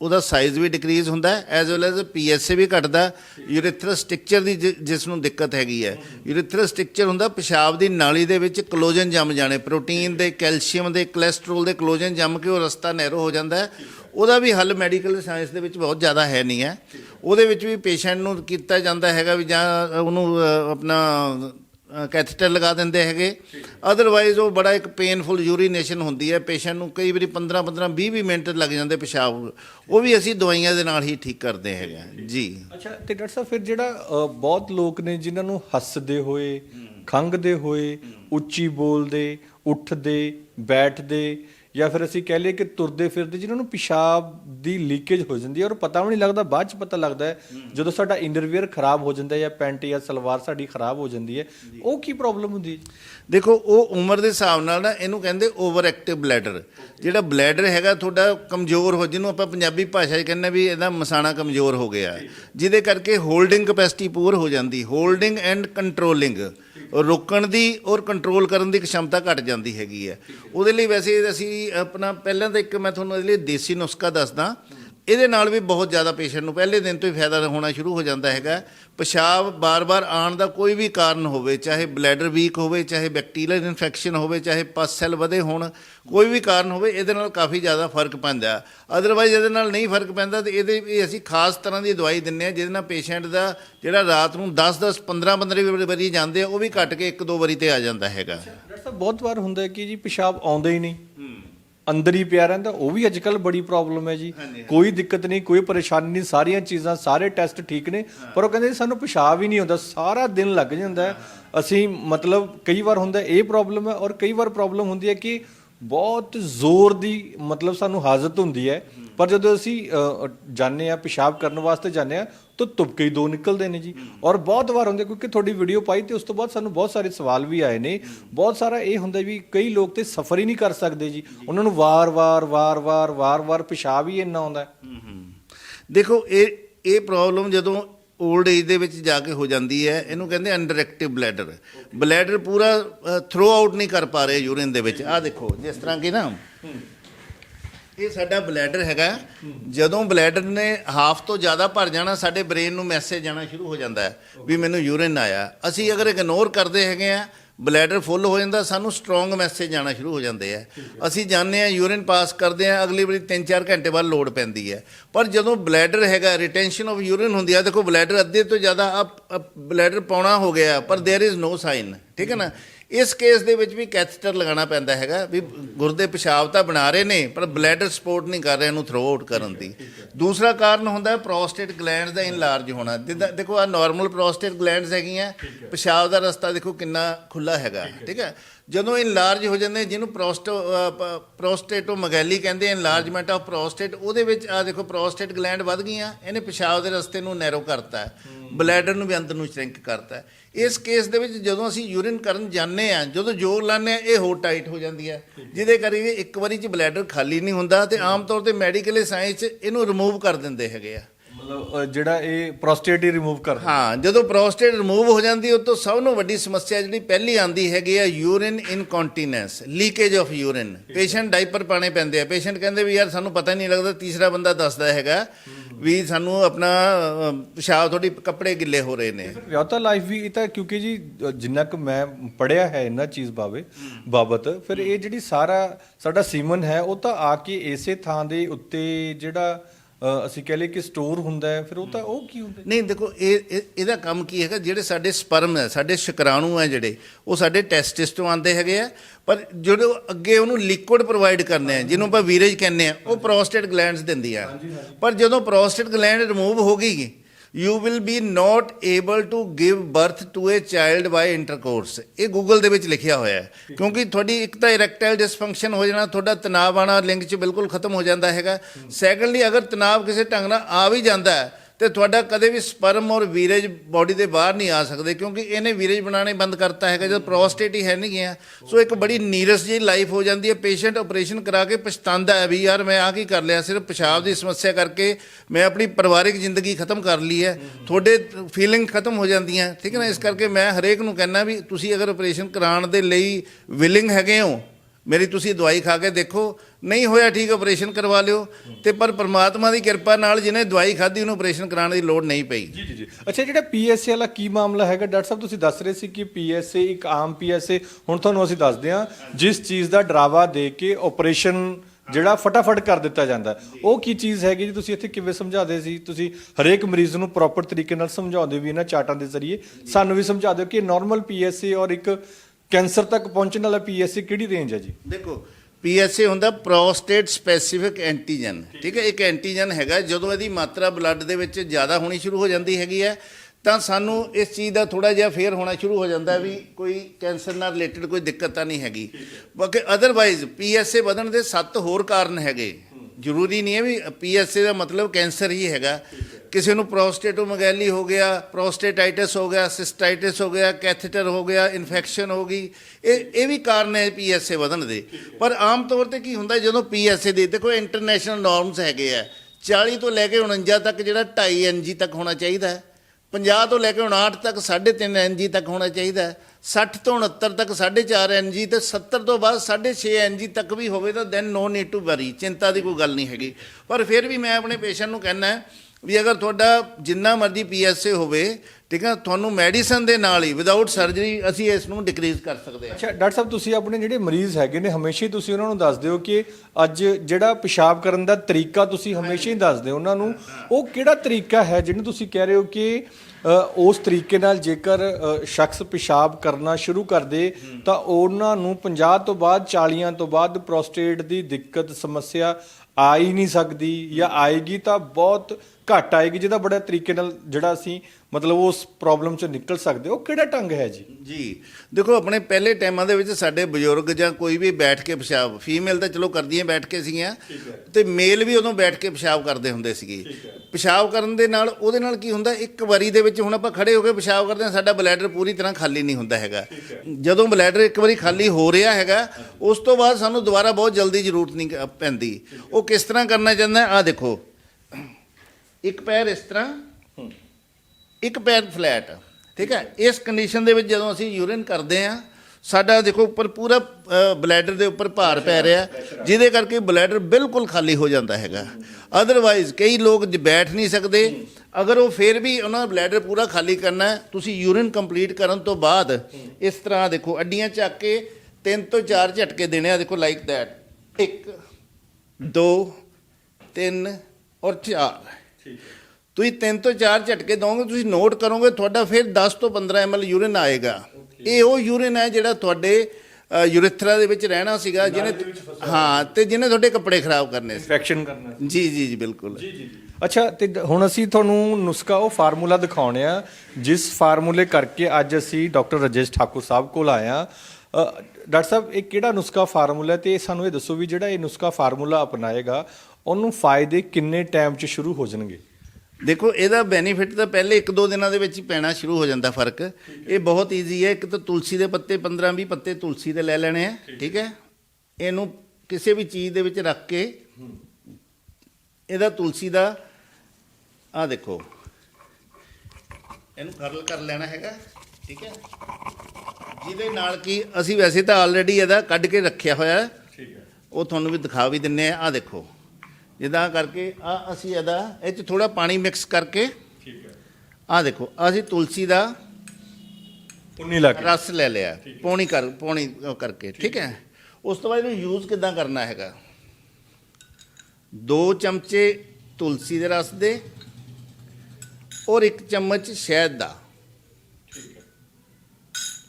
ਉਹਦਾ ਸਾਈਜ਼ ਵੀ ਡਿਕਰੀਜ਼ ਹੁੰਦਾ ਐਜ਼ ਵੈਲ ਐਜ਼ ਪੀਐਸਏ ਵੀ ਘਟਦਾ ਯੂਰੀਥਰਸ ਸਟ੍ਰਕਚਰ ਦੀ ਜਿਸ ਨੂੰ ਦਿੱਕਤ ਹੈਗੀ ਹੈ। ਯੂਰੀਥਰਸ ਸਟ੍ਰਕਚਰ ਹੁੰਦਾ ਪਿਸ਼ਾਬ ਦੀ ਨਾਲੀ ਦੇ ਵਿੱਚ ਕਲੋਜਨ ਜੰਮ ਜਾਣੇ ਪ੍ਰੋਟੀਨ ਦੇ ਕੈਲਸ਼ੀਅਮ ਦੇ ਕੋਲੇਸਟ੍ਰੋਲ ਦੇ ਕਲੋਜਨ ਜੰਮ ਕੇ ਉਹ ਰਸਤਾ ਨੈਰੋ ਹੋ ਜਾਂਦਾ ਹੈ। ਉਹਦਾ ਵੀ ਹੱਲ ਮੈਡੀਕਲ ਸਾਇੰਸ ਦੇ ਵਿੱਚ ਬਹੁਤ ਜ਼ਿਆਦਾ ਹੈ ਨਹੀਂ ਹੈ। ਉਹਦੇ ਵਿੱਚ ਵੀ ਪੇਸ਼ੈਂਟ ਨੂੰ ਕੀਤਾ ਜਾਂਦਾ ਹੈਗਾ ਵੀ ਜਾਂ ਉਹਨੂੰ ਆਪਣਾ ਕੈਥੇਟਰ ਲਗਾ ਦਿੰਦੇ ਹੈਗੇ। ਅਦਰਵਾਈਜ਼ ਉਹ ਬੜਾ ਇੱਕ ਪੇਨਫੁਲ ਯੂਰੀਨੇਸ਼ਨ ਹੁੰਦੀ ਹੈ। ਪੇਸ਼ੈਂਟ ਨੂੰ ਕਈ ਵਾਰੀ 15 15 20 20 ਮਿੰਟ ਲੱਗ ਜਾਂਦੇ ਪਿਸ਼ਾਬ। ਉਹ ਵੀ ਅਸੀਂ ਦਵਾਈਆਂ ਦੇ ਨਾਲ ਹੀ ਠੀਕ ਕਰਦੇ ਹੈਗੇ। ਜੀ। ਅੱਛਾ ਤੇ ਡਾਕਟਰ ਸਾਹਿਬ ਫਿਰ ਜਿਹੜਾ ਬਹੁਤ ਲੋਕ ਨੇ ਜਿਨ੍ਹਾਂ ਨੂੰ ਹੱਸਦੇ ਹੋਏ ਖੰਗਦੇ ਹੋਏ ਉੱਚੀ ਬੋਲਦੇ ਉੱਠਦੇ ਬੈਠਦੇ ਜਾਂ ਫਿਰ ਅਸੀਂ ਕਹਿ ਲਈਏ ਕਿ ਤੁਰਦੇ ਫਿਰਦੇ ਜਿਨ੍ਹਾਂ ਨੂੰ ਪਿਸ਼ਾਬ ਦੀ ਲੀਕੇਜ ਹੋ ਜਾਂਦੀ ਹੈ ਔਰ ਪਤਾ ਵੀ ਨਹੀਂ ਲੱਗਦਾ ਬਾਅਦ ਚ ਪਤਾ ਲੱਗਦਾ ਹੈ ਜਦੋਂ ਸਾਡਾ ਇਨਰਵੀਅਰ ਖਰਾਬ ਹੋ ਜਾਂਦਾ ਹੈ ਜਾਂ ਪੈਂਟ ਜਾਂ ਸਲਵਾਰ ਸਾਡੀ ਖਰਾਬ ਹੋ ਜਾਂਦੀ ਹੈ ਉਹ ਕੀ ਪ੍ਰੋਬਲਮ ਹੁੰਦੀ ਹੈ? ਦੇਖੋ ਉਹ ਉਮਰ ਦੇ ਹਿਸਾਬ ਨਾਲ ਨਾ ਇਹਨੂੰ ਕਹਿੰਦੇ ਓਵਰ ਐਕਟਿਵ ਬਲੈਡਰ ਜਿਹੜਾ ਬਲੈਡਰ ਹੈਗਾ ਤੁਹਾਡਾ ਕਮਜ਼ੋਰ ਹੋ ਜਿਹਨੂੰ ਆਪਾਂ ਪੰਜਾਬੀ ਭਾਸ਼ਾ 'ਚ ਕਹਿੰਦੇ ਵੀ ਇਹਦਾ ਮਸਾਣਾ ਕਮਜ਼ੋਰ ਹੋ ਗਿਆ। ਜਿਹਦੇ ਕਰਕੇ ਹੋਲਡਿੰਗ ਕਪੈਸਿਟੀ ਪੂਰ ਹੋ ਜਾਂਦੀ ਹੋਲਡਿੰਗ ਐਂਡ ਕੰਟਰੋਲਿੰਗ ਰੋਕਣ ਦੀ ਔਰ ਕੰਟਰੋਲ ਕਰਨ ਦੀ ਖਸ਼ਮਤਾ ਘਟ ਜਾਂਦੀ ਹੈਗੀ ਹੈ। ਉਹਦੇ ਲਈ ਵੈਸੇ ਅਸੀਂ ਆਪਣਾ ਪਹਿਲਾਂ ਤਾਂ ਇੱਕ ਮੈਂ ਤੁਹਾਨੂੰ ਇਹਦੇ ਲਈ ਦੇਸੀ ਨੁਸਖਾ ਦੱਸਦਾ। ਇਹਦੇ ਨਾਲ ਵੀ ਬਹੁਤ ਜ਼ਿਆਦਾ ਪੇਸ਼ੈਂਟ ਨੂੰ ਪਹਿਲੇ ਦਿਨ ਤੋਂ ਹੀ ਫਾਇਦਾ ਹੋਣਾ ਸ਼ੁਰੂ ਹੋ ਜਾਂਦਾ ਹੈਗਾ। ਪਿਸ਼ਾਬ ਬਾਰ-ਬਾਰ ਆਉਣ ਦਾ ਕੋਈ ਵੀ ਕਾਰਨ ਹੋਵੇ, ਚਾਹੇ ਬਲੈਡਰ ਵੀਕ ਹੋਵੇ, ਚਾਹੇ ਬੈਕਟੀਰੀਅਲ ਇਨਫੈਕਸ਼ਨ ਹੋਵੇ, ਚਾਹੇ ਪਸ ਸੈੱਲ ਵਧੇ ਹੋਣ, ਕੋਈ ਵੀ ਕਾਰਨ ਹੋਵੇ, ਇਹਦੇ ਨਾਲ ਕਾਫੀ ਜ਼ਿਆਦਾ ਫ਼ਰਕ ਪੈਂਦਾ। ਅਦਰਵਾਈਜ਼ ਇਹਦੇ ਨਾਲ ਨਹੀਂ ਫ਼ਰਕ ਪੈਂਦਾ ਤੇ ਇਹਦੇ ਇਹ ਅਸੀਂ ਖਾਸ ਤਰ੍ਹਾਂ ਦੀ ਦਵਾਈ ਦਿੰਨੇ ਆ ਜਿਹਦੇ ਨਾਲ ਪੇਸ਼ੈਂਟ ਦਾ ਜਿਹੜਾ ਰਾਤ ਨੂੰ 10-10 15-15 ਵਾਰੀ ਜਾਂਦੇ ਆ, ਉਹ ਵੀ ਘਟ ਕੇ ਇੱਕ ਦੋ ਵਾਰੀ ਤੇ ਆ ਜਾਂਦਾ ਹੈਗਾ। ਡਾਕਟਰ ਸਾਹਿਬ, ਬਹੁਤ ਵਾਰ ਹੁੰਦਾ ਕਿ ਜੀ ਪਿਸ਼ਾਬ ਆਉਂਦਾ ਹੀ ਨਹੀਂ। ਅੰਦਰ ਹੀ ਪਿਆ ਰਹਿੰਦਾ ਉਹ ਵੀ ਅੱਜ ਕੱਲ ਬੜੀ ਪ੍ਰੋਬਲਮ ਹੈ ਜੀ। ਕੋਈ ਦਿੱਕਤ ਨਹੀਂ ਕੋਈ ਪਰੇਸ਼ਾਨੀ ਨਹੀਂ ਸਾਰੀਆਂ ਚੀਜ਼ਾਂ ਸਾਰੇ ਟੈਸਟ ਠੀਕ ਨੇ। ਪਰ ਉਹ ਕਹਿੰਦੇ ਸਾਨੂੰ ਪਿਸ਼ਾਬ ਹੀ ਨਹੀਂ ਹੁੰਦਾ ਸਾਰਾ ਦਿਨ ਲੱਗ ਜਾਂਦਾ। ਹੈ। ਅਸੀਂ ਮਤਲਬ ਕਈ ਵਾਰ ਹੁੰਦਾ ਇਹ ਪ੍ਰੋਬਲਮ ਹੈ ਔਰ ਕਈ ਵਾਰ ਪ੍ਰੋਬਲਮ ਹੁੰਦੀ ਹੈ ਕਿ ਬਹੁਤ ਜ਼ੋਰ ਦੀ ਮਤਲਬ ਸਾਨੂੰ ਹਾਜ਼ਤ ਹੁੰਦੀ ਹੈ। ਪਰ ਜਦੋਂ ਅਸੀਂ ਅ, ਜਾਂਦੇ ਆ ਪਿਸ਼ਾਬ ਕਰਨ ਵਾਸਤੇ ਜਾਂਦੇ ਆ ਤਾਂ ਤੁਪਕੇ ਹੀ ਦੋ ਨਿਕਲਦੇ ਨੇ ਜੀ। ਔਰ ਬਹੁਤ ਵਾਰ ਹੁੰਦੇ ਕਿਉਂਕਿ ਤੁਹਾਡੀ ਵੀਡੀਓ ਪਾਈ ਤੇ ਉਸ ਤੋਂ ਬਾਅਦ ਸਾਨੂੰ ਬਹੁਤ ਸਾਰੇ ਸਵਾਲ ਵੀ ਆਏ ਨੇ। ਬਹੁਤ ਸਾਰਾ ਇਹ ਹੁੰਦਾ ਵੀ ਕਈ ਲੋਕ ਤੇ ਸਫਰ ਹੀ ਨਹੀਂ ਕਰ ਸਕਦੇ ਜੀ। ਉਹਨਾਂ ਨੂੰ ਵਾਰ-ਵਾਰ ਵਾਰ-ਵਾਰ ਵਾਰ-ਵਾਰ ਪਿਸ਼ਾਬ ਹੀ ਇੰਨਾ ਆਉਂਦਾ। ਦੇਖੋ ਇਹ ਇਹ ਪ੍ਰੋਬਲਮ ਜਦੋਂ 올ਡ ਏਜ ਦੇ ਵਿੱਚ ਜਾ ਕੇ ਹੋ ਜਾਂਦੀ ਹੈ, ਇਹਨੂੰ ਕਹਿੰਦੇ ਅੰਡਰ ਬਲੈਡਰ ਬਲੈਡਰ ਪੂਰਾ ਥਰੋ ਆਊਟ ਨਹੀਂ ਕਰ ਪਾ ਰਹੇ ਯੂਰਿਨ ਦੇ ਵਿੱਚ। ਆਹ ਦੇਖੋ, ਜਿਸ ਤਰ੍ਹਾਂ ਕਿ ਨਾ, ਇਹ ਸਾਡਾ ਬਲੈਡਰ ਹੈਗਾ। ਜਦੋਂ ਬਲੈਡਰ ਨੇ ਹਾਫ ਤੋਂ ਜ਼ਿਆਦਾ ਭਰ ਜਾਣਾ, ਸਾਡੇ ਬ੍ਰੇਨ ਨੂੰ ਮੈਸੇਜ ਜਾਣਾ ਸ਼ੁਰੂ ਹੋ ਜਾਂਦਾ ਹੈ ਵੀ ਮੈਨੂੰ ਯੂਰਿਨ ਆਇਆ। ਅਸੀਂ ਅਗਰ ਇਗਨੋਰ ਕਰਦੇ ਹੈਗੇ ਆ ਬਲੈਡਰ ਫੁੱਲ ਹੋ ਜਾਂਦਾ ਸਾਨੂੰ ਸਟਰੋਂਗ ਮੈਸੇਜ ਜਾਣਾ ਸ਼ੁਰੂ ਹੋ ਜਾਂਦੇ ਆ ਅਸੀਂ ਜਾਣਦੇ ਆ ਯੂਰਿਨ ਪਾਸ ਕਰਦੇ ਆ ਅਗਲੀ ਵਾਰੀ 3-4 ਘੰਟੇ ਬਾਅਦ ਲੋਡ ਪੈਂਦੀ ਹੈ ਪਰ ਜਦੋਂ ਬਲੈਡਰ ਹੈਗਾ ਰਿਟੈਂਸ਼ਨ ਆਫ ਯੂਰਿਨ ਹੁੰਦੀ ਆ ਦੇਖੋ ਬਲੈਡਰ ਅੱਧੇ ਤੋਂ ਜ਼ਿਆਦਾ ਅਪ ਬਲੈਡਰ ਪਾਉਣਾ ਹੋ ਗਿਆ per their is no sign ਠੀਕ ਹੈ ਨਾ ਇਸ ਕੇਸ ਦੇ ਵਿੱਚ ਵੀ ਕੈਥੇਟਰ ਲਗਾਉਣਾ ਪੈਂਦਾ ਹੈਗਾ ਵੀ ਗੁਰਦੇ ਪਿਸ਼ਾਬ ਤਾਂ ਬਣਾ ਰਹੇ ਨੇ ਪਰ ਬਲੈਡਰ ਸਪੋਰਟ ਨਹੀਂ ਕਰ ਰਹੇ ਇਹਨੂੰ ਥਰੋ ਆਊਟ ਕਰਨ ਦੀ। ਦੂਸਰਾ ਕਾਰਨ ਹੁੰਦਾ ਹੈ ਪ੍ਰੋਸਟੇਟ ਗਲੈਂਡ ਦਾ ਇਨਲਾਰਜ ਹੋਣਾ। ਦੇਖੋ ਆ ਨਾਰਮਲ ਪ੍ਰੋਸਟੇਟ ਗਲੈਂਡਸ ਹੈਗੀਆਂ ਪਿਸ਼ਾਬ ਦਾ ਰਸਤਾ ਦੇਖੋ ਕਿੰਨਾ ਖੁੱਲਾ ਹੈਗਾ ਠੀਕ ਹੈ। ਜਦੋਂ ਇਨਲਾਰਜ ਹੋ ਜਾਂਦੇ ਜਿਹਨੂੰ ਪ੍ਰੋਸਟੋ ਪ੍ਰੋਸਟੇਟੋ ਮਗੈਲੀ ਕਹਿੰਦੇ ਇਨਲਾਰਜਮੈਂਟ ਆਫ ਪ੍ਰੋਸਟੇਟ ਉਹਦੇ ਵਿੱਚ ਆ ਦੇਖੋ ਪ੍ਰੋਸਟੇਟ ਗਲੈਂਡ ਵੱਧ ਗਈਆਂ, ਇਹਨੇ ਪਿਸ਼ਾਬ ਦੇ ਰਸਤੇ ਨੂੰ ਨੈਰੋ ਕਰਤਾ ਹੈ। ਬਲੈਡਰ ਨੂੰ ਵੀ ਅੰਦਰ ਨੂੰ ਸ਼ਰਿੰਕ ਕਰਤਾ ਹੈ। ਇਸ ਕੇਸ ਦੇ ਵਿੱਚ ਜਦੋਂ ਅਸੀਂ ਯੂਰਿਨ ਕਰਨ ਜਾਂਦੇ ਆ, ਜਦੋਂ ਜ਼ੋਰ ਲਾਉਂਦੇ ਆ, ਇਹ ਹੋਰ ਟਾਈਟ ਹੋ ਜਾਂਦੀ ਹੈ। ਜਿਹਦੇ ਕਰਕੇ ਇੱਕ ਵਾਰੀ ਚ ਬਲੈਡਰ ਖਾਲੀ ਨਹੀਂ ਹੁੰਦਾ ਤੇ ਆਮ ਤੌਰ ਤੇ ਮੈਡੀਕਲ ਸਾਇੰਸ ਚ ਇਹਨੂੰ ਰਿਮੂਵ ਕਰ ਦਿੰਦੇ ਹੈਗੇ ਆ। ਮਤਲਬ ਜਿਹੜਾ ਇਹ ਪ੍ਰੋਸਟੇਟ ਹੀ ਰਿਮੂਵ ਕਰ ਹਾਂ ਜਦੋਂ ਪ੍ਰੋਸਟੇਟ ਰਿਮੂਵ ਹੋ ਜਾਂਦੀ ਉਹ ਤੋਂ ਸਭ ਤੋਂ ਵੱਡੀ ਸਮੱਸਿਆ ਜਿਹੜੀ ਪਹਿਲੀ ਆਂਦੀ ਹੈਗੀ ਆ urine incontinence leakage of urine patient diaper ਪਾਣੇ ਪੈਂਦੇ ਆ। ਪੇਸ਼ੈਂਟ ਕਹਿੰਦੇ ਵੀ ਯਾਰ ਸਾਨੂੰ ਪਤਾ ਨਹੀਂ ਲੱਗਦਾ ਤੀਸਰਾ ਬੰਦਾ ਦੱਸਦਾ ਹੈਗਾ ਵੀ ਸਾਨੂੰ ਆਪਣਾ ਪਿਸ਼ਾਬ ਥੋੜੀ ਕੱਪੜੇ ਗਿੱਲੇ ਹੋ ਰਹੇ ਨੇ। ਵਿਆਹਤਾ ਲਾਈਫ ਵੀ ਇਹ ਤਾਂ ਕਿਉਂਕਿ ਜੀ ਜਿੰਨਾ ਕੁ ਮੈਂ ਪੜਿਆ ਹੈ ਇਹਨਾਂ ਚੀਜ਼ ਬਾਬੇ ਬਾਬਤ ਫਿਰ ਇਹ ਜਿਹੜੀ ਸਾਰਾ ਸਾਡਾ ਸੀਮਨ ਹੈ ਉਹ ਤਾਂ ਆ ਕੇ ਇਸੇ ਥਾਂ ਦੇ ਉੱਤੇ ਜਿਹੜਾ ਅਸੀਂ ਕਹ ਲਈਏ ਕਿ ਸਟੋਰ ਹੁੰਦਾ ਹੈ ਫਿਰ ਉਹ ਤਾਂ ਉਹ ਕੀ ਹੁੰਦਾ ਨਹੀਂ ਦੇਖੋ ਇਹ ਇਹ- ਇਹਦਾ ਕੰਮ ਕੀ ਹੈਗਾ? ਜਿਹੜੇ ਸਾਡੇ ਸਪਰਮ ਹੈ ਸਾਡੇ ਸ਼ੁਕਰਾਣੂ ਹੈ ਜਿਹੜੇ ਉਹ ਸਾਡੇ ਟੈਸਟਿਸ ਤੋਂ ਆਉਂਦੇ ਹੈਗੇ ਆ ਪਰ ਜਿਹੜੇ ਅੱਗੇ ਉਹਨੂੰ ਲਿਕੁਇਡ ਪ੍ਰੋਵਾਈਡ ਕਰਨੇ ਆ ਜਿਹਨੂੰ ਆਪਾਂ ਵੀਰੇਜ ਕਹਿੰਦੇ ਆ ਉਹ ਪ੍ਰੋਸਟੇਟ ਗਲੈਂਡਸ ਦਿੰਦੀ ਆ। ਪਰ ਜਦੋਂ ਪ੍ਰੋਸਟੇਟ ਗਲੈਂਡ ਰਿਮੂਵ ਹੋ ਗਈ you will be not able to give birth to a child by intercourse ਇਹ ਗੂਗਲ ਦੇ ਵਿੱਚ ਲਿਖਿਆ ਹੋਇਆ ਹੈ। ਕਿਉਂਕਿ ਤੁਹਾਡੀ ਇੱਕ ਤਾਂ ਇਰੈਕਟਾਈਲ ਡਿਸਫੰਕਸ਼ਨ ਹੋ ਜਾਣਾ ਤੁਹਾਡਾ ਤਣਾਅ ਆਣਾ ਲਿੰਗ 'ਚ ਬਿਲਕੁਲ ਖਤਮ ਹੋ ਜਾਂਦਾ ਹੈਗਾ। ਸੈਕੰਡਲੀ ਅਗਰ ਤਣਾਅ ਕਿਸੇ ਢੰਗ ਨਾਲ ਆ ਵੀ ਜਾਂਦਾ ਹੈ ਤੇ ਤੁਹਾਡਾ ਕਦੇ ਵੀ ਸਪਰਮ ਔਰ ਵੀਰੇਜ ਬਾਡੀ ਦੇ ਬਾਹਰ ਨਹੀਂ ਆ ਸਕਦੇ, ਕਿਉਂਕਿ ਇਹਨੇ ਵੀਰੇਜ ਬਣਾਉਣੇ ਬੰਦ ਕਰਤਾ ਹੈਗਾ, ਜਦ ਪ੍ਰੋਸਟੇਟ ਹੀ ਹੈ ਨਹੀਂ ਗਿਆ। ਸੋ ਇੱਕ ਬੜੀ ਨੀਰਸ ਜਿਹੀ ਲਾਈਫ ਹੋ ਜਾਂਦੀ ਹੈ ਪੇਸ਼ੈਂਟ ਆਪਰੇਸ਼ਨ ਕਰਾ ਕੇ ਪਛਤਾਉਂਦਾ ਹੈ ਵੀ ਯਾਰ ਮੈਂ ਆ ਕੀ ਕਰ ਲਿਆ, ਸਿਰਫ ਪਿਸ਼ਾਬ ਦੀ ਸਮੱਸਿਆ ਕਰਕੇ ਮੈਂ ਆਪਣੀ ਪਰਿਵਾਰਿਕ ਜ਼ਿੰਦਗੀ ਖਤਮ ਕਰ ਲਈ ਹੈ, ਤੁਹਾਡੇ ਫੀਲਿੰਗ ਖਤਮ ਹੋ ਜਾਂਦੀਆਂ, ਠੀਕ ਹੈ ਨਾ? ਇਸ ਕਰਕੇ ਮੈਂ ਹਰੇਕ ਨੂੰ ਕਹਿੰਦਾ ਵੀ ਤੁਸੀਂ ਅਗਰ ਆਪਰੇਸ਼ਨ ਕਰਾਉਣ ਦੇ ਲਈ ਵਿਲਿੰਗ ਹੈਗੇ ਹੋ ਮੇਰੀ ਤੁਸੀਂ ਦਵਾਈ ਖਾ ਕੇ ਦੇਖੋ, ਨਹੀਂ ਹੋਇਆ ਠੀਕ ਆਪਰੇਸ਼ਨ ਕਰਵਾ ਲਿਓ। ਤੇ ਪਰ ਪ੍ਰਮਾਤਮਾ ਦੀ ਕਿਰਪਾ ਨਾਲ ਜਿਹਨੇ ਦਵਾਈ ਖਾਧੀ, ਉਹਨੂੰ ਆਪਰੇਸ਼ਨ ਕਰਾਉਣ ਦੀ ਲੋੜ ਨਹੀਂ ਪਈ। ਜੀ ਜੀ ਜੀ। ਅੱਛਾ, ਜਿਹੜਾ ਪੀਐਸਏ ਵਾਲਾ ਕੀ ਮਾਮਲਾ ਹੈਗਾ? ਡਾਕਟਰ ਸਾਹਿਬ, ਤੁਸੀਂ ਦੱਸ ਰਹੇ ਸੀ ਕਿ ਪੀਐਸਏ ਇੱਕ ਆਮ ਪੀਐਸਏ ਹੁਣ ਤੁਹਾਨੂੰ ਅਸੀਂ ਦੱਸਦੇ ਹਾਂ, ਜਿਸ ਚੀਜ਼ ਦਾ ਡਰਾਵਾ ਦੇ ਕੇ ਆਪਰੇਸ਼ਨ ਜਿਹੜਾ ਫਟਾਫਟ ਕਰ ਦਿੱਤਾ ਜਾਂਦਾ ਉਹ ਕੀ ਚੀਜ਼ ਹੈਗੀ ਜੀ? ਤੁਸੀਂ ਇੱਥੇ ਕਿਵੇਂ ਸਮਝਾਦੇ ਸੀ? ਤੁਸੀਂ ਹਰੇਕ ਮਰੀਜ਼ ਨੂੰ ਪ੍ਰੋਪਰ ਤਰੀਕੇ ਨਾਲ ਸਮਝਾਉਂਦੇ ਵੀ ਇਹਨਾਂ ਚਾਰਟਾਂ ਦੇ ਜ਼ਰੀਏ। ਸਾਨੂੰ ਵੀ ਸਮਝਾ ਦਿਓ ਕਿ ਨਾਰਮਲ ਪੀਐਸਏ ਔਰ ਇੱਕ ਕੈਂਸਰ ਤੱਕ ਪਹੁੰਚਣ ਵਾਲਾ ਪੀਐਸਏ ਕਿਹੜੀ ਰੇਂਜ ਹੈ ਜੀ? ਦੇਖੋ ਪੀਐਸਏ ਹੁੰਦਾ ਪ੍ਰੋਸਟੇਟ ਸਪੈਸੀਫਿਕ ਐਂਟੀਜਨ ਠੀਕ ਹੈ, ਇੱਕ ਐਂਟੀਜਨ ਹੈਗਾ, ਜਦੋਂ ਇਹਦੀ ਮਾਤਰਾ ਬਲੱਡ ਦੇ ਵਿੱਚ ਜ਼ਿਆਦਾ ਹੋਣੀ ਸ਼ੁਰੂ ਹੋ ਜਾਂਦੀ ਹੈਗੀ ਹੈ, ਤਾਂ ਸਾਨੂੰ ਇਸ ਚੀਜ਼ ਦਾ ਥੋੜਾ ਜਿਹਾ ਫੇਰ ਹੋਣਾ ਸ਼ੁਰੂ ਹੋ ਜਾਂਦਾ ਵੀ ਕੋਈ ਕੈਂਸਰ ਨਾਲ ਰਿਲੇਟਡ ਕੋਈ ਦਿੱਕਤ ਤਾਂ ਨਹੀਂ ਹੈਗੀ। ਬਾਕੀ ਅਦਰਵਾਈਜ਼ ਪੀਐਸਏ ਵਧਣ ਦੇ ਸੱਤ ਹੋਰ ਕਾਰਨ ਹੈਗੇ। ਜ਼ਰੂਰੀ ਨਹੀਂ ਹੈ ਵੀ ਪੀਐਸਏ ਦਾ ਮਤਲਬ ਕੈਂਸਰ ਹੀ ਹੈਗਾ। ਕਿਸੇ ਨੂੰ ਪ੍ਰੋਸਟੇਟੋਮੈਗੈਲੀ ਹੋ ਗਿਆ, ਪ੍ਰੋਸਟੇਟਾਈਟਿਸ ਹੋ ਗਿਆ, ਸਿਸਟਾਈਟਿਸ ਹੋ ਗਿਆ, ਕੈਥੇਟਰ ਹੋ ਗਿਆ, ਇਨਫੈਕਸ਼ਨ ਹੋ ਗਈ। ਇਹ ਇਹ ਵੀ ਕਾਰਨ ਹੈ ਪੀਐਸਏ ਵਧਣ ਦੇ। ਪਰ ਆਮ ਤੌਰ ਤੇ ਕੀ ਹੁੰਦਾ ਜਦੋਂ ਪੀਐਸਏ ਦੇ, ਦੇਖੋ ਇੰਟਰਨੈਸ਼ਨਲ ਨਾਰਮਸ ਹੈਗੇ ਆ। 40 ਤੋਂ ਲੈ ਕੇ 49 ਤੱਕ ਜਿਹੜਾ 2.5 ਐਨਜੀ ਤੱਕ ਹੋਣਾ ਚਾਹੀਦਾ ਹੈ। 50 ਤੋਂ ਲੈ ਕੇ 59 ਤੱਕ 3.5 ਐਨਜੀ ਤੱਕ ਹੋਣਾ ਚਾਹੀਦਾ ਹੈ। 60 ਤੋਂ 69 ਤੱਕ 4.5 ਐਨਜੀ ਤੇ 70 ਤੋਂ ਬਾਅਦ 6.5 ਐਨਜੀ ਤੱਕ ਵੀ ਹੋਵੇ ਤਾਂ then no need to worry ਚਿੰਤਾ ਦੀ ਕੋਈ ਗੱਲ ਨਹੀਂ ਹੈਗੀ। ਪਰ ਫਿਰ ਵੀ ਮੈਂ ਆਪਣੇ ਪੇਸ਼ੈਂਟ ਨੂੰ ਕਹਿੰਦਾ ਵੀ ਅਗਰ ਤੁਹਾਡਾ ਜਿੰਨਾ ਮਰਜ਼ੀ ਪੀਐਸਏ ਹੋਵੇ, ਠੀਕ ਹੈ ਤੁਹਾਨੂੰ ਮੈਡੀਸਨ ਦੇ ਨਾਲ ਹੀ ਵਿਦਆਊਟ ਸਰਜਰੀ ਅਸੀਂ ਇਸ ਨੂੰ ਡਿਕਰੀਜ਼ ਕਰ ਸਕਦੇ ਹਾਂ। ਅੱਛਾ, ਡਾਕਟਰ ਸਾਹਿਬ, ਤੁਸੀਂ ਆਪਣੇ ਜਿਹੜੇ ਮਰੀਜ਼ ਹੈਗੇ ਨੇ, ਹਮੇਸ਼ਾ ਹੀ ਤੁਸੀਂ ਉਹਨਾਂ ਨੂੰ ਦੱਸ ਦਿਓ ਕਿ ਅੱਜ ਜਿਹੜਾ ਪਿਸ਼ਾਬ ਕਰਨ ਦਾ ਤਰੀਕਾ ਤੁਸੀਂ ਹਮੇਸ਼ਾ ਹੀ ਦੱਸਦੇ ਹੋ ਉਹਨਾਂ ਨੂੰ, ਉਹ ਕਿਹੜਾ ਤਰੀਕਾ ਹੈ ਜਿਹਨੂੰ ਤੁਸੀਂ ਕਹਿ ਰਹੇ ਹੋ ਕਿ ਉਸ ਤਰੀਕੇ ਨਾਲ ਜੇਕਰ ਸ਼ਖਸ ਪਿਸ਼ਾਬ ਕਰਨਾ ਸ਼ੁਰੂ ਕਰ ਦੇ, ਤਾਂ ਉਹਨਾਂ ਨੂੰ 50 ਤੋਂ ਬਾਅਦ 40 ਤੋਂ ਬਾਅਦ ਪ੍ਰੋਸਟੇਟ ਦੀ ਦਿੱਕਤ, ਸਮੱਸਿਆ ਆ ਹੀ ਨਹੀਂ ਸਕਦੀ ਜਾਂ ਆਏਗੀ ਤਾਂ ਬਹੁਤ ਘੱਟ ਆਏਗੀ। ਜਿਹਦਾ ਬੜਾ ਤਰੀਕੇ ਨਾਲ ਜਿਹੜਾ ਅਸੀਂ ਮਤਲਬ ਉਸ ਪ੍ਰੋਬਲਮ ਚੋਂ ਨਿਕਲ ਸਕਦੇ ਉਹ ਕਿਹੜਾ ਢੰਗ ਹੈ ਜੀ? ਜੀ ਦੇਖੋ ਆਪਣੇ ਪਹਿਲੇ ਟਾਈਮਾਂ ਦੇ ਵਿੱਚ ਸਾਡੇ ਬਜ਼ੁਰਗ ਜਾਂ ਕੋਈ ਵੀ ਬੈਠ ਕੇ ਪਿਸ਼ਾਬ ਫੀਮੇਲ ਤਾਂ ਚਲੋ ਕਰਦੀਆਂ ਬੈਠ ਕੇ ਸੀਗੀਆਂ ਤੇ ਮੇਲ ਵੀ ਉਦੋਂ ਬੈਠ ਕੇ ਪਿਸ਼ਾਬ ਕਰਦੇ ਹੁੰਦੇ ਸੀਗੇ। ਪਿਸ਼ਾਬ ਕਰਨ ਦੇ ਨਾਲ ਉਹਦੇ ਨਾਲ ਕੀ ਹੁੰਦਾ ਇੱਕ ਵਾਰੀ ਦੇ ਵਿੱਚ ਹੁਣ ਆਪਾਂ ਖੜੇ ਹੋ ਕੇ ਪਿਸ਼ਾਬ ਕਰਦੇ ਹਾਂ ਸਾਡਾ ਬਲੈਡਰ ਪੂਰੀ ਤਰ੍ਹਾਂ ਖਾਲੀ ਨਹੀਂ ਹੁੰਦਾ ਹੈਗਾ। ਜਦੋਂ ਬਲੈਡਰ ਇੱਕ ਵਾਰੀ ਖਾਲੀ ਹੋ ਰਿਹਾ ਹੈਗਾ ਉਸ ਤੋਂ ਬਾਅਦ ਸਾਨੂੰ ਦੁਬਾਰਾ ਬਹੁਤ ਜਲਦੀ ਜ਼ਰੂਰਤ ਨਹੀਂ ਪੈਂਦੀ। ਉਹ ਕਿਸ ਤਰ੍ਹਾਂ ਕਰਨਾ ਚਾਹੁੰਦਾ ਆ ਦੇਖੋ। ਇੱਕ ਪੈਰ ਇਸ ਤਰ੍ਹਾਂ ਇੱਕ ਪੈਰ ਫਲੈਟ, ਠੀਕ ਹੈ? ਇਸ ਕੰਡੀਸ਼ਨ ਦੇ ਵਿੱਚ ਜਦੋਂ ਅਸੀਂ ਯੂਰਿਨ ਕਰਦੇ ਆ ਸਾਡਾ ਦੇਖੋ ਉੱਪਰ ਪੂਰਾ ਬਲੈਡਰ ਦੇ ਉੱਪਰ ਭਾਰ ਪੈ ਰਿਹਾ, ਜਿਹਦੇ ਕਰਕੇ ਬਲੈਡਰ ਬਿਲਕੁਲ ਖਾਲੀ ਹੋ ਜਾਂਦਾ ਹੈਗਾ। ਅਦਰਵਾਈਜ਼ ਕਈ ਲੋਕ ਬੈਠ ਨਹੀਂ ਸਕਦੇ। ਅਗਰ ਉਹ ਫਿਰ ਵੀ ਉਹਨਾਂ ਦਾ ਬਲੈਡਰ ਪੂਰਾ ਖਾਲੀ ਕਰਨਾ ਹੈ, ਤੁਸੀਂ ਯੂਰਿਨ ਕੰਪਲੀਟ ਕਰਨ ਤੋਂ ਬਾਅਦ ਇਸ ਤਰ੍ਹਾਂ ਦੇਖੋ, ਅੱਡੀਆਂ ਚੱਕ ਕੇ ਤਿੰਨ ਤੋਂ ਚਾਰ ਝਟਕੇ ਦੇਣੇ ਆ, ਦੇਖੋ ਲਾਈਕ ਦੈਟ ਇੱਕ, ਦੋ, ਤਿੰਨ ਔਰ ਚਾਰ। ਤੁਸੀਂ ਤਿੰਨ ਤੋਂ ਚਾਰ ਝਟਕੇ ਦੋਗੇ ਤੁਸੀਂ ਨੋਟ ਕਰੋਗੇ ਤੁਹਾਡਾ ਫਿਰ 10 ਤੋਂ 15 ml ਯੂਰਿਨ ਆਏਗਾ। ਇਹ ਉਹ ਯੂਰਿਨ ਹੈ ਜਿਹੜਾ ਤੁਹਾਡੇ ਯੂਰੇਥਰਾ ਦੇ ਵਿੱਚ ਰਹਿਣਾ ਸੀਗਾ ਜਿਹਨੇ ਹਾਂ ਤੇ ਜਿਹਨੇ ਤੁਹਾਡੇ ਕੱਪੜੇ ਖਰਾਬ ਕਰਨੇ ਸੀ। ਇਨਫੈਕਸ਼ਨ ਕਰਨਾ ਜੀ ਜੀ ਜੀ ਬਿਲਕੁਲ। ਅੱਛਾ ਤੇ ਹੁਣ ਅਸੀਂ ਤੁਹਾਨੂੰ ਨੁਸਖਾ ਉਹ ਫਾਰਮੂਲਾ ਦਿਖਾਉਣੇ ਆ ਜਿਸ ਫਾਰਮੂਲੇ ਕਰਕੇ ਅੱਜ ਅਸੀਂ ਡਾਕਟਰ ਰਜੇਸ਼ ਠਾਕੁਰ ਸਾਹਿਬ ਕੋਲ ਆਏ ਆ। ਅ, ਡਾਕਟਰ ਸਾਹਿਬ ਇਹ ਕਿਹੜਾ ਨੁਸਖਾ ਫਾਰਮੂਲਾ ਤੇ ਸਾਨੂੰ ਇਹ ਦੱਸੋ ਵੀ ਜਿਹੜਾ ਇਹ ਨੁਸਖਾ ਫਾਰਮੂਲਾ ਅਪਣਾਏਗਾ ਉਹਨੂੰ ਫਾਇਦੇ ਕਿੰਨੇ ਟਾਈਮ 'ਚ ਸ਼ੁਰੂ ਹੋ ਜਾਣਗੇ? ਦੇਖੋ ਇਹਦਾ ਬੈਨੀਫਿਟ ਤਾਂ ਪਹਿਲੇ 1-2 ਦਿਨਾਂ ਦੇ ਵਿੱਚ ਹੀ ਪੈਣਾ ਸ਼ੁਰੂ ਹੋ ਜਾਂਦਾ ਫ਼ਰਕ। ਇਹ ਬਹੁਤ ਈਜ਼ੀ ਹੈ। ਇੱਕ ਤਾਂ ਤੁਲਸੀ ਦੇ ਪੱਤੇ 15-20 ਪੱਤੇ ਤੁਲਸੀ ਦੇ ਲੈ ਲੈਣੇ ਆ ਠੀਕ ਹੈ। ਇਹਨੂੰ ਕਿਸੇ ਵੀ ਚੀਜ਼ ਦੇ ਵਿੱਚ ਰੱਖ ਕੇ ਇਹਦਾ ਤੁਲਸੀ ਦਾ ਆ ਦੇਖੋ। ਇਹਨੂੰ ਕਰਲ ਕਰ ਲੈਣਾ ਹੈਗਾ ਠੀਕ ਹੈ? ਜਿਹਦੇ ਨਾਲ ਕੀ ਅਸੀਂ ਵੈਸੇ ਤਾਂ ਆਲਰੇਡੀ ਇਹਦਾ ਕੱਢ ਕੇ ਰੱਖਿਆ ਹੋਇਆ। ਹੈ ਠੀਕ ਹੈ। ਉਹ ਤੁਹਾਨੂੰ ਵੀ ਦਿਖਾ ਵੀ ਦਿੰਨੇ ਆ। ਆ ਦੇਖੋ। ਜਿੱਦਾਂ ਕਰਕੇ ਆ ਅਸੀਂ ਇਹਦਾ ਇਹ ਚ ਥੋੜਾ ਪਾਣੀ ਮਿਕਸ ਕਰਕੇ ਠੀਕ ਹੈ। ਆ ਦੇਖੋ ਅਸੀਂ ਤੁਲਸੀ ਦਾ 19 ਲੱਖ ਰਸ ਲੈ ਲਿਆ ਪੌਣੀ ਕਰ ਪੌਣੀ ਕਰਕੇ ਠੀਕ ਹੈ। ਉਸ ਤੋਂ ਬਾਅਦ ਇਹਨੂੰ ਯੂਜ਼ ਕਿਦਾਂ ਕਰਨਾ ਹੈਗਾ? ਦੋ ਚਮਚੇ ਤੁਲਸੀ ਦੇ ਰਸ ਦੇ ਔਰ ਇੱਕ ਚਮਚ ਸ਼ਹਿਦ ਦਾ।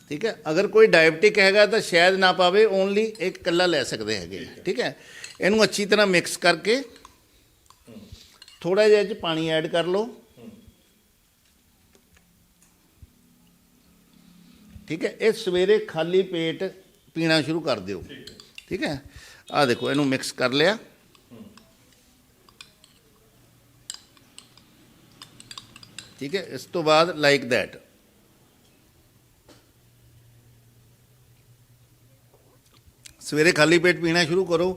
ਠੀਕ ਹੈ। ਅਗਰ ਕੋਈ ਡਾਇਬਟਿਕ ਹੈਗਾ ਤਾਂ ਸ਼ਹਿਦ ਨਾ ਪਾਵੇ ਓਨਲੀ ਇੱਕ ਕੱਲਾ ਲੈ ਸਕਦੇ ਹੈਗੇ। ਠੀਕ ਹੈ। ਇਹਨੂੰ ਅੱਛੀ ਤਰ੍ਹਾਂ ਮਿਕਸ ਕਰਕੇ ਥੋੜਾ ਜਿਹਾ ਇਹ 'ਚ ਪਾਣੀ ਐਡ ਕਰ ਲਓ। ਠੀਕ ਹੈ ਇਹ ਸਵੇਰੇ ਖਾਲੀ ਪੇਟ ਪੀਣਾ ਸ਼ੁਰੂ ਕਰ ਦਿਓ। ਠੀਕ ਹੈ। ਆ ਦੇਖੋ ਇਹਨੂੰ ਮਿਕਸ ਕਰ ਲਿਆ। ਠੀਕ ਹੈ ਇਸ ਤੋਂ ਬਾਅਦ ਲਾਈਕ ਦੈਟ ਸਵੇਰੇ ਖਾਲੀ ਪੇਟ ਪੀਣਾ ਸ਼ੁਰੂ ਕਰੋ।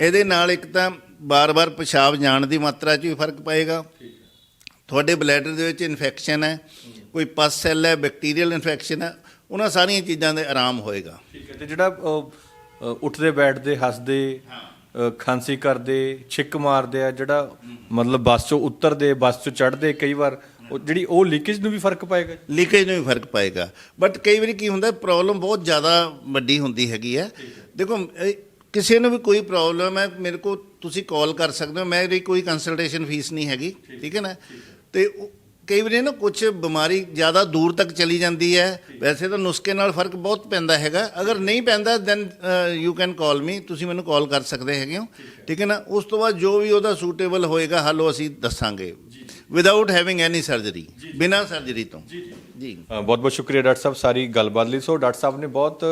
ਇਹਦੇ ਨਾਲ ਇੱਕ ਤਾਂ ਬਾਰ-ਬਾਰ ਪਿਸ਼ਾਬ ਜਾਣ ਦੀ ਮਾਤਰਾ 'ਚ ਵੀ ਫ਼ਰਕ ਪਏਗਾ। ਤੁਹਾਡੇ ਬਲੈਡਰ ਦੇ ਵਿੱਚ ਇਨਫੈਕਸ਼ਨ ਹੈ ਕੋਈ ਪਸ ਸੈੱਲ ਹੈ ਬੈਕਟੀਰੀਅਲ ਇਨਫੈਕਸ਼ਨ ਹੈ ਉਹਨਾਂ ਸਾਰੀਆਂ ਚੀਜ਼ਾਂ ਦੇ ਆਰਾਮ ਹੋਏਗਾ। ਠੀਕ ਹੈ ਤੇ ਜਿਹੜਾ ਉੱਠਦੇ ਬੈਠਦੇ ਹੱਸਦੇ ਖਾਂਸੀ ਕਰਦੇ ਛਿੱਕ ਮਾਰਦੇ ਆ ਜਿਹੜਾ ਮਤਲਬ ਬੱਸ ਚੋਂ ਉਤਰਦੇ ਬੱਸ ਚੋਂ ਚੜ੍ਹਦੇ ਕਈ ਵਾਰ ਉਹ ਜਿਹੜੀ ਉਹ ਲੀਕੇਜ ਨੂੰ ਵੀ ਫ਼ਰਕ ਪਾਏਗਾ? ਲੀਕੇਜ ਨੂੰ ਵੀ ਫ਼ਰਕ ਪਏਗਾ। ਬਟ ਕਈ ਵਾਰੀ ਕੀ ਹੁੰਦਾ ਪ੍ਰੋਬਲਮ ਬਹੁਤ ਜ਼ਿਆਦਾ ਵੱਡੀ ਹੁੰਦੀ ਹੈਗੀ ਹੈ। ਦੇਖੋ ਕਿਸੇ ਨੂੰ ਵੀ ਕੋਈ ਪ੍ਰੋਬਲਮ ਹੈ ਮੇਰੇ ਕੋ ਤੁਸੀਂ ਕਾਲ ਕਰ ਸਕਦੇ ਹੋ। ਮੇਰੀ ਕੋਈ ਕੰਸਲਟੇਸ਼ਨ ਫੀਸ ਨਹੀਂ ਹੈਗੀ ਠੀਕ ਹੈ ਨਾ? ਤੇ ਕਈ ਵਾਰੀ ਨਾ ਕੁਝ ਬਿਮਾਰੀ ਜ਼ਿਆਦਾ ਦੂਰ ਤੱਕ ਚਲੀ ਜਾਂਦੀ ਹੈ। ਵੈਸੇ ਤਾਂ ਨੁਸਖੇ ਨਾਲ ਫ਼ਰਕ ਬਹੁਤ ਪੈਂਦਾ ਹੈਗਾ। ਅਗਰ ਨਹੀਂ ਪੈਂਦਾ then you can call me ਤੁਸੀਂ ਮੈਨੂੰ ਕਾਲ ਕਰ ਸਕਦੇ ਹੈਗੇ ਹੋ। ਠੀਕ ਹੈ। ਨਾ? ਉਸ ਤੋਂ ਬਾਅਦ ਜੋ ਵੀ ਉਹਦਾ ਸੂਟੇਬਲ ਹੋਏਗਾ ਹੱਲ ਉਹ ਅਸੀਂ ਦੱਸਾਂਗੇ। ਵਿਦਆਊਟ ਹੈਵਿੰਗ ਐਨੀ ਸਰਜਰੀ ਬਿਨਾਂ ਸਰਜਰੀ ਤੋਂ ਜੀ ਬਹੁਤ ਬਹੁਤ ਸ਼ੁਕਰੀਆ ਡਾਕਟਰ ਸਾਹਿਬ ਸਾਰੀ ਗੱਲਬਾਤ ਲਈ ਸੋ ਡਾਕਟਰ ਸਾਹਿਬ ਨੇ ਬਹੁਤ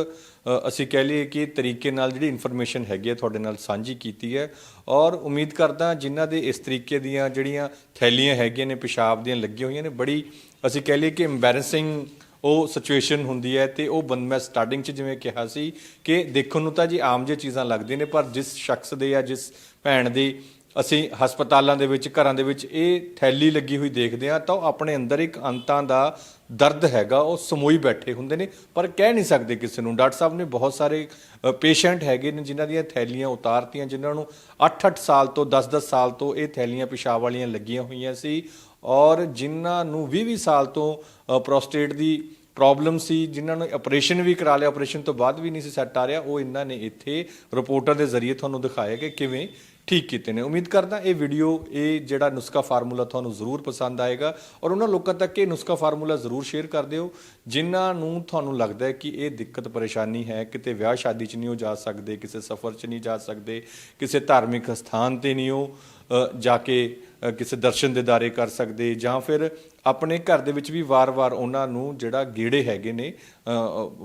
ਅਸੀਂ ਕਹਿ ਲਈਏ ਕਿ ਤਰੀਕੇ ਨਾਲ ਜਿਹੜੀ ਇਨਫੋਰਮੇਸ਼ਨ ਹੈਗੀ ਹੈ ਤੁਹਾਡੇ ਨਾਲ ਸਾਂਝੀ ਕੀਤੀ ਹੈ ਔਰ ਉਮੀਦ ਕਰਦਾ ਜਿਨ੍ਹਾਂ ਦੇ ਇਸ ਤਰੀਕੇ ਦੀਆਂ ਜਿਹੜੀਆਂ ਥੈਲੀਆਂ ਹੈਗੀਆਂ ਨੇ ਪਿਸ਼ਾਬ ਦੀਆਂ ਲੱਗੀਆਂ ਹੋਈਆਂ ਨੇ ਬੜੀ ਅਸੀਂ ਕਹਿ ਲਈਏ ਕਿ ਐਮਬੈਰੈਸਿੰਗ ਉਹ ਸਿਚੁਏਸ਼ਨ ਹੁੰਦੀ ਹੈ ਤੇ ਉਹ ਬੰਦ ਮੈਂ ਸਟਾਰਟਿੰਗ 'ਚ ਜਿਵੇਂ ਕਿਹਾ ਸੀ ਕਿ ਦੇਖਣ ਨੂੰ ਤਾਂ ਜੀ ਆਮ ਜਿਹੀ ਚੀਜ਼ਾਂ ਲੱਗਦੀਆਂ ਨੇ ਪਰ ਜਿਸ ਸ਼ਖਸ ਦੇ ਜਾਂ ਜਿਸ ਭੈਣ ਦੀ ਅਸੀਂ ਹਸਪਤਾਲਾਂ ਦੇ ਵਿੱਚ, ਘਰਾਂ ਦੇ ਵਿੱਚ ਇਹ ਥੈਲੀ ਲੱਗੀ ਹੋਈ ਦੇਖਦੇ ਆ ਤਾਂ ਉਹ ਆਪਣੇ ਅੰਦਰ ਇੱਕ ਅੰਤਾਂ ਦਾ ਦਰਦ ਹੈਗਾ, ਉਹ ਸਮੋਈ ਬੈਠੇ ਹੁੰਦੇ ਨੇ। ਪਰ ਕਹਿ ਨਹੀਂ ਸਕਦੇ ਕਿਸੇ ਨੂੰ। ਡਾਕਟਰ ਸਾਹਿਬ ਨੇ ਬਹੁਤ ਸਾਰੇ ਪੇਸ਼ੈਂਟ ਹੈਗੇ ਨੇ ਜਿਨ੍ਹਾਂ ਦੀਆਂ ਥੈਲੀਆਂ ਉਤਾਰਤੀਆਂ, ਜਿਨ੍ਹਾਂ ਨੂੰ 8-8 ਸਾਲ ਤੋਂ 10-10 ਸਾਲ ਤੋਂ ਇਹ ਥੈਲੀਆਂ ਪਿਸ਼ਾਬ ਵਾਲੀਆਂ ਲੱਗੀਆਂ ਹੋਈਆਂ ਸੀ ਔਰ ਜਿਨ੍ਹਾਂ ਨੂੰ 20-20 ਸਾਲ ਤੋਂ ਪ੍ਰੋਸਟੇਟ ਦੀ ਪ੍ਰੋਬਲਮ ਸੀ, ਜਿਨ੍ਹਾਂ ਨੂੰ ਆਪਰੇਸ਼ਨ ਵੀ ਕਰਾ ਲਿਆ। ਆਪਰੇਸ਼ਨ ਤੋਂ ਬਾਅਦ ਵੀ ਨਹੀਂ ਸੀ ਸੈੱਟ ਆ ਰਿਹਾ। ਉਹ ਇਹਨਾਂ ਨੇ ਇੱਥੇ ਰਿਪੋਰਟਰ ਦੇ ਜ਼ਰੀਏ ਤੁਹਾਨੂੰ ਦਿਖਾਇਆ ਕਿ ਕਿਵੇਂ ਠੀਕ ਕੀਤੇ ਨੇ। ਉਮੀਦ ਕਰਦਾ ਇਹ ਵੀਡੀਓ ਇਹ ਜਿਹੜਾ ਨੁਸਖਾ ਫਾਰਮੂਲਾ ਤੁਹਾਨੂੰ ਜ਼ਰੂਰ ਪਸੰਦ ਆਏਗਾ ਔਰ ਉਹਨਾਂ ਲੋਕਾਂ ਤੱਕ ਇਹ ਨੁਸਖਾ ਫਾਰਮੂਲਾ ਜ਼ਰੂਰ ਸ਼ੇਅਰ ਕਰ ਦਿਓ, ਜਿਨ੍ਹਾਂ ਨੂੰ ਤੁਹਾਨੂੰ ਲੱਗਦਾ ਹੈ ਕਿ ਇਹ ਦਿੱਕਤ ਪਰੇਸ਼ਾਨੀ ਹੈ। ਕਿਤੇ ਵਿਆਹ ਸ਼ਾਦੀ 'ਚ ਨਹੀਂ ਉਹ ਜਾ ਸਕਦੇ, ਕਿਸੇ ਸਫ਼ਰ 'ਚ ਨਹੀਂ ਜਾ ਸਕਦੇ, ਕਿਸੇ ਧਾਰਮਿਕ ਸਥਾਨ ਤੇ ਨਹੀਂ ਉਹ ਜਾ ਕੇ ਕਿਸੇ ਦਰਸ਼ਨ ਦਿਦਾਰੇ ਕਰ ਸਕਦੇ ਜਾਂ ਫਿਰ ਆਪਣੇ ਘਰ ਦੇ ਵਿੱਚ ਵੀ ਵਾਰ-ਵਾਰ ਉਹਨਾਂ ਨੂੰ ਜਿਹੜਾ ਗੇੜੇ ਹੈਗੇ ਨੇ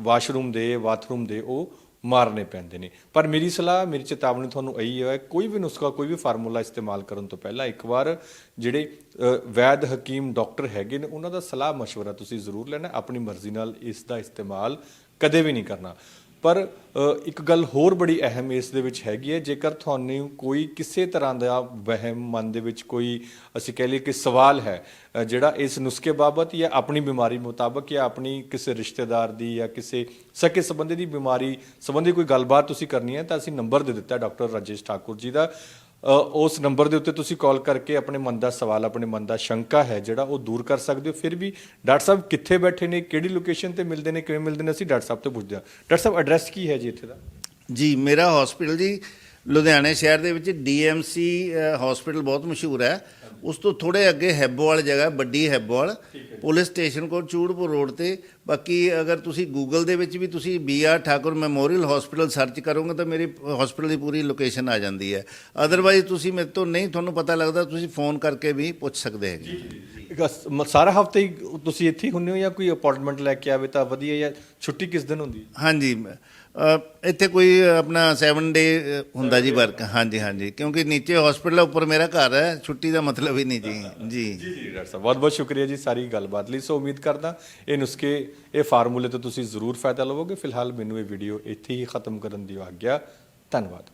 ਵਾਸ਼ਰੂਮ ਦੇ, ਬਾਥਰੂਮ ਦੇ ਉਹ ਮਾਰਨੇ ਪੈਂਦੇ ਨੇ ਪਰ ਮੇਰੀ ਸਲਾਹ ਮੇਰੀ ਚੇਤਾਵਨੀ ਤੁਹਾਨੂੰ ਇਹੀ ਹੈ ਕੋਈ ਵੀ ਨੁਸਖਾ ਕੋਈ ਵੀ ਫਾਰਮੂਲਾ ਇਸਤੇਮਾਲ ਕਰਨ ਤੋਂ ਪਹਿਲਾਂ ਇੱਕ ਵਾਰ ਜਿਹੜੇ ਅ, ਵੈਦ ਹਕੀਮ ਡਾਕਟਰ ਹੈਗੇ ਨੇ ਉਹਨਾਂ ਦਾ ਸਲਾਹ مشورہ ਤੁਸੀਂ ਜ਼ਰੂਰ ਲੈਣਾ ਆਪਣੀ ਮਰਜ਼ੀ ਨਾਲ ਇਸ ਦਾ ਇਸਤੇਮਾਲ ਕਦੇ ਵੀ ਨਹੀਂ ਕਰਨਾ ਪਰ ਇੱਕ ਗੱਲ ਹੋਰ ਬੜੀ ਅਹਿਮ ਇਸ ਦੇ ਵਿੱਚ ਹੈਗੀ ਹੈ, ਜੇਕਰ ਤੁਹਾਨੂੰ ਕੋਈ ਕਿਸੇ ਤਰ੍ਹਾਂ ਦਾ ਵਹਿਮ ਮਨ ਦੇ ਵਿੱਚ ਕੋਈ, ਅਸੀਂ ਕਹਿ ਲਈਏ ਕਿ ਸਵਾਲ ਹੈ ਜਿਹੜਾ ਇਸ ਨੁਸਖੇ ਬਾਬਤ ਜਾਂ ਆਪਣੀ ਬਿਮਾਰੀ ਮੁਤਾਬਕ ਜਾਂ ਆਪਣੀ ਕਿਸੇ ਰਿਸ਼ਤੇਦਾਰ ਦੀ ਜਾਂ ਕਿਸੇ ਸਕੇ ਸੰਬੰਧੀ ਦੀ ਬਿਮਾਰੀ ਸੰਬੰਧੀ ਕੋਈ ਗੱਲਬਾਤ ਤੁਸੀਂ ਕਰਨੀ ਹੈ, ਤਾਂ ਅਸੀਂ ਨੰਬਰ ਦੇ ਦਿੱਤਾ ਡਾਕਟਰ ਰਾਜੇਸ਼ ਠਾਕੁਰ ਜੀ ਦਾ। ਉਸ ਨੰਬਰ ਦੇ ਉੱਤੇ ਤੁਸੀਂ ਕਾਲ ਕਰਕੇ ਆਪਣੇ ਮਨ ਦਾ ਸਵਾਲ, ਆਪਣੇ ਮਨ ਦਾ ਸ਼ੰਕਾ ਹੈ ਜਿਹੜਾ ਉਹ ਦੂਰ ਕਰ ਸਕਦੇ ਹੋ। ਫਿਰ ਵੀ ਡਾਕਟਰ ਸਾਹਿਬ ਕਿੱਥੇ ਬੈਠੇ ਨੇ, ਕਿਹੜੀ ਲੋਕੇਸ਼ਨ ਤੇ ਮਿਲਦੇ ਨੇ, ਕਿਵੇਂ ਮਿਲਦੇ ਨੇ, ਅਸੀਂ ਡਾਕਟਰ ਸਾਹਿਬ ਤੋਂ ਪੁੱਛਦੇ ਹਾਂ। ਡਾਕਟਰ ਸਾਹਿਬ ਐਡਰੈਸ ਕੀ ਹੈ ਜੀ ਇੱਥੇ ਦਾ? ਜੀ, ਮੇਰਾ ਹਸਪੀਟਲ ਜੀ ਲੁਧਿਆਣੇ ਸ਼ਹਿਰ ਦੇ ਵਿੱਚ ਡੀਐਮਸੀ ਹਸਪੀਟਲ ਬਹੁਤ ਮਸ਼ਹੂਰ ਹੈ। ਉਸ ਤੋਂ ਥੋੜੇ ਅੱਗੇ ਹੈਬੋਵਾਲ ਜਗ੍ਹਾ ਵੱਡੀ ਹੈਬੋਵਾਲ। ਪੁਲਿਸ ਸਟੇਸ਼ਨ ਕੋਲ ਚੂੜਪੁਰ ਰੋਡ ਤੇ। ਬਾਕੀ ਅਗਰ ਤੁਸੀਂ ਗੂਗਲ ਦੇ ਵਿੱਚ ਵੀ ਤੁਸੀਂ BR Thakur memorial hospital search ਕਰੋਗੇ ਤਾਂ ਮੇਰੀ ਹਸਪੀਟਲ ਦੀ ਪੂਰੀ ਲੋਕੇਸ਼ਨ ਆ ਜਾਂਦੀ ਹੈ। ਅਦਰਵਾਈਜ਼ ਤੁਸੀਂ ਮੇਰੇ ਤੋਂ ਨਹੀਂ ਤੁਹਾਨੂੰ ਪਤਾ ਲੱਗਦਾ ਤੁਸੀਂ ਫੋਨ ਕਰਕੇ ਵੀ ਪੁੱਛ ਸਕਦੇ ਹੈਗੇ। ਸਾਰਾ ਹਫ਼ਤੇ ਹੀ ਤੁਸੀਂ ਇੱਥੇ ਹੀ ਹੁੰਦੇ ਹੋ ਜਾਂ ਕੋਈ ਅਪਾਰਟਮੈਂਟ ਲੈ ਕੇ ਆਵੇ ਤਾਂ ਵਧੀਆ ਜਾਂ ਛੁੱਟੀ ਕਿਸ ਦਿਨ ਹੁੰਦੀ ਹੈ? ਹਾਂਜੀ ਇੱਥੇ ਕੋਈ ਆਪਣਾ 7 ਡੇ ਹੁੰਦਾ ਜੀ ਵਰਕ ਹਾਂਜੀ ਹਾਂਜੀ, ਕਿਉਂਕਿ ਨੀਚੇ ਹਸਪੀਟਲ ਉੱਪਰ ਮੇਰਾ ਘਰ ਹੈ, ਛੁੱਟੀ ਦਾ ਮਤਲਬ ਹੀ ਨਹੀਂ ਜੀ ਜੀ। ਜੀ ਜੀ, ਡਾਕਟਰ ਸਾਹਿਬ, ਬਹੁਤ ਬਹੁਤ ਸ਼ੁਕਰੀਆ ਜੀ ਸਾਰੀ ਗੱਲਬਾਤ ਲਈ। ਸੋ ਉਮੀਦ ਕਰਦਾ ਇਹ ਨੁਸਖੇ, ਇਹ ਫਾਰਮੂਲੇ ਤੋਂ ਤੁਸੀਂ ਜ਼ਰੂਰ ਫਾਇਦਾ ਲਵੋਗੇ। ਫਿਲਹਾਲ ਮੈਨੂੰ ਇਹ ਵੀਡੀਓ ਇੱਥੇ ਹੀ ਖਤਮ ਕਰਨ ਦੀ ਆਗਿਆ। ਧੰਨਵਾਦ।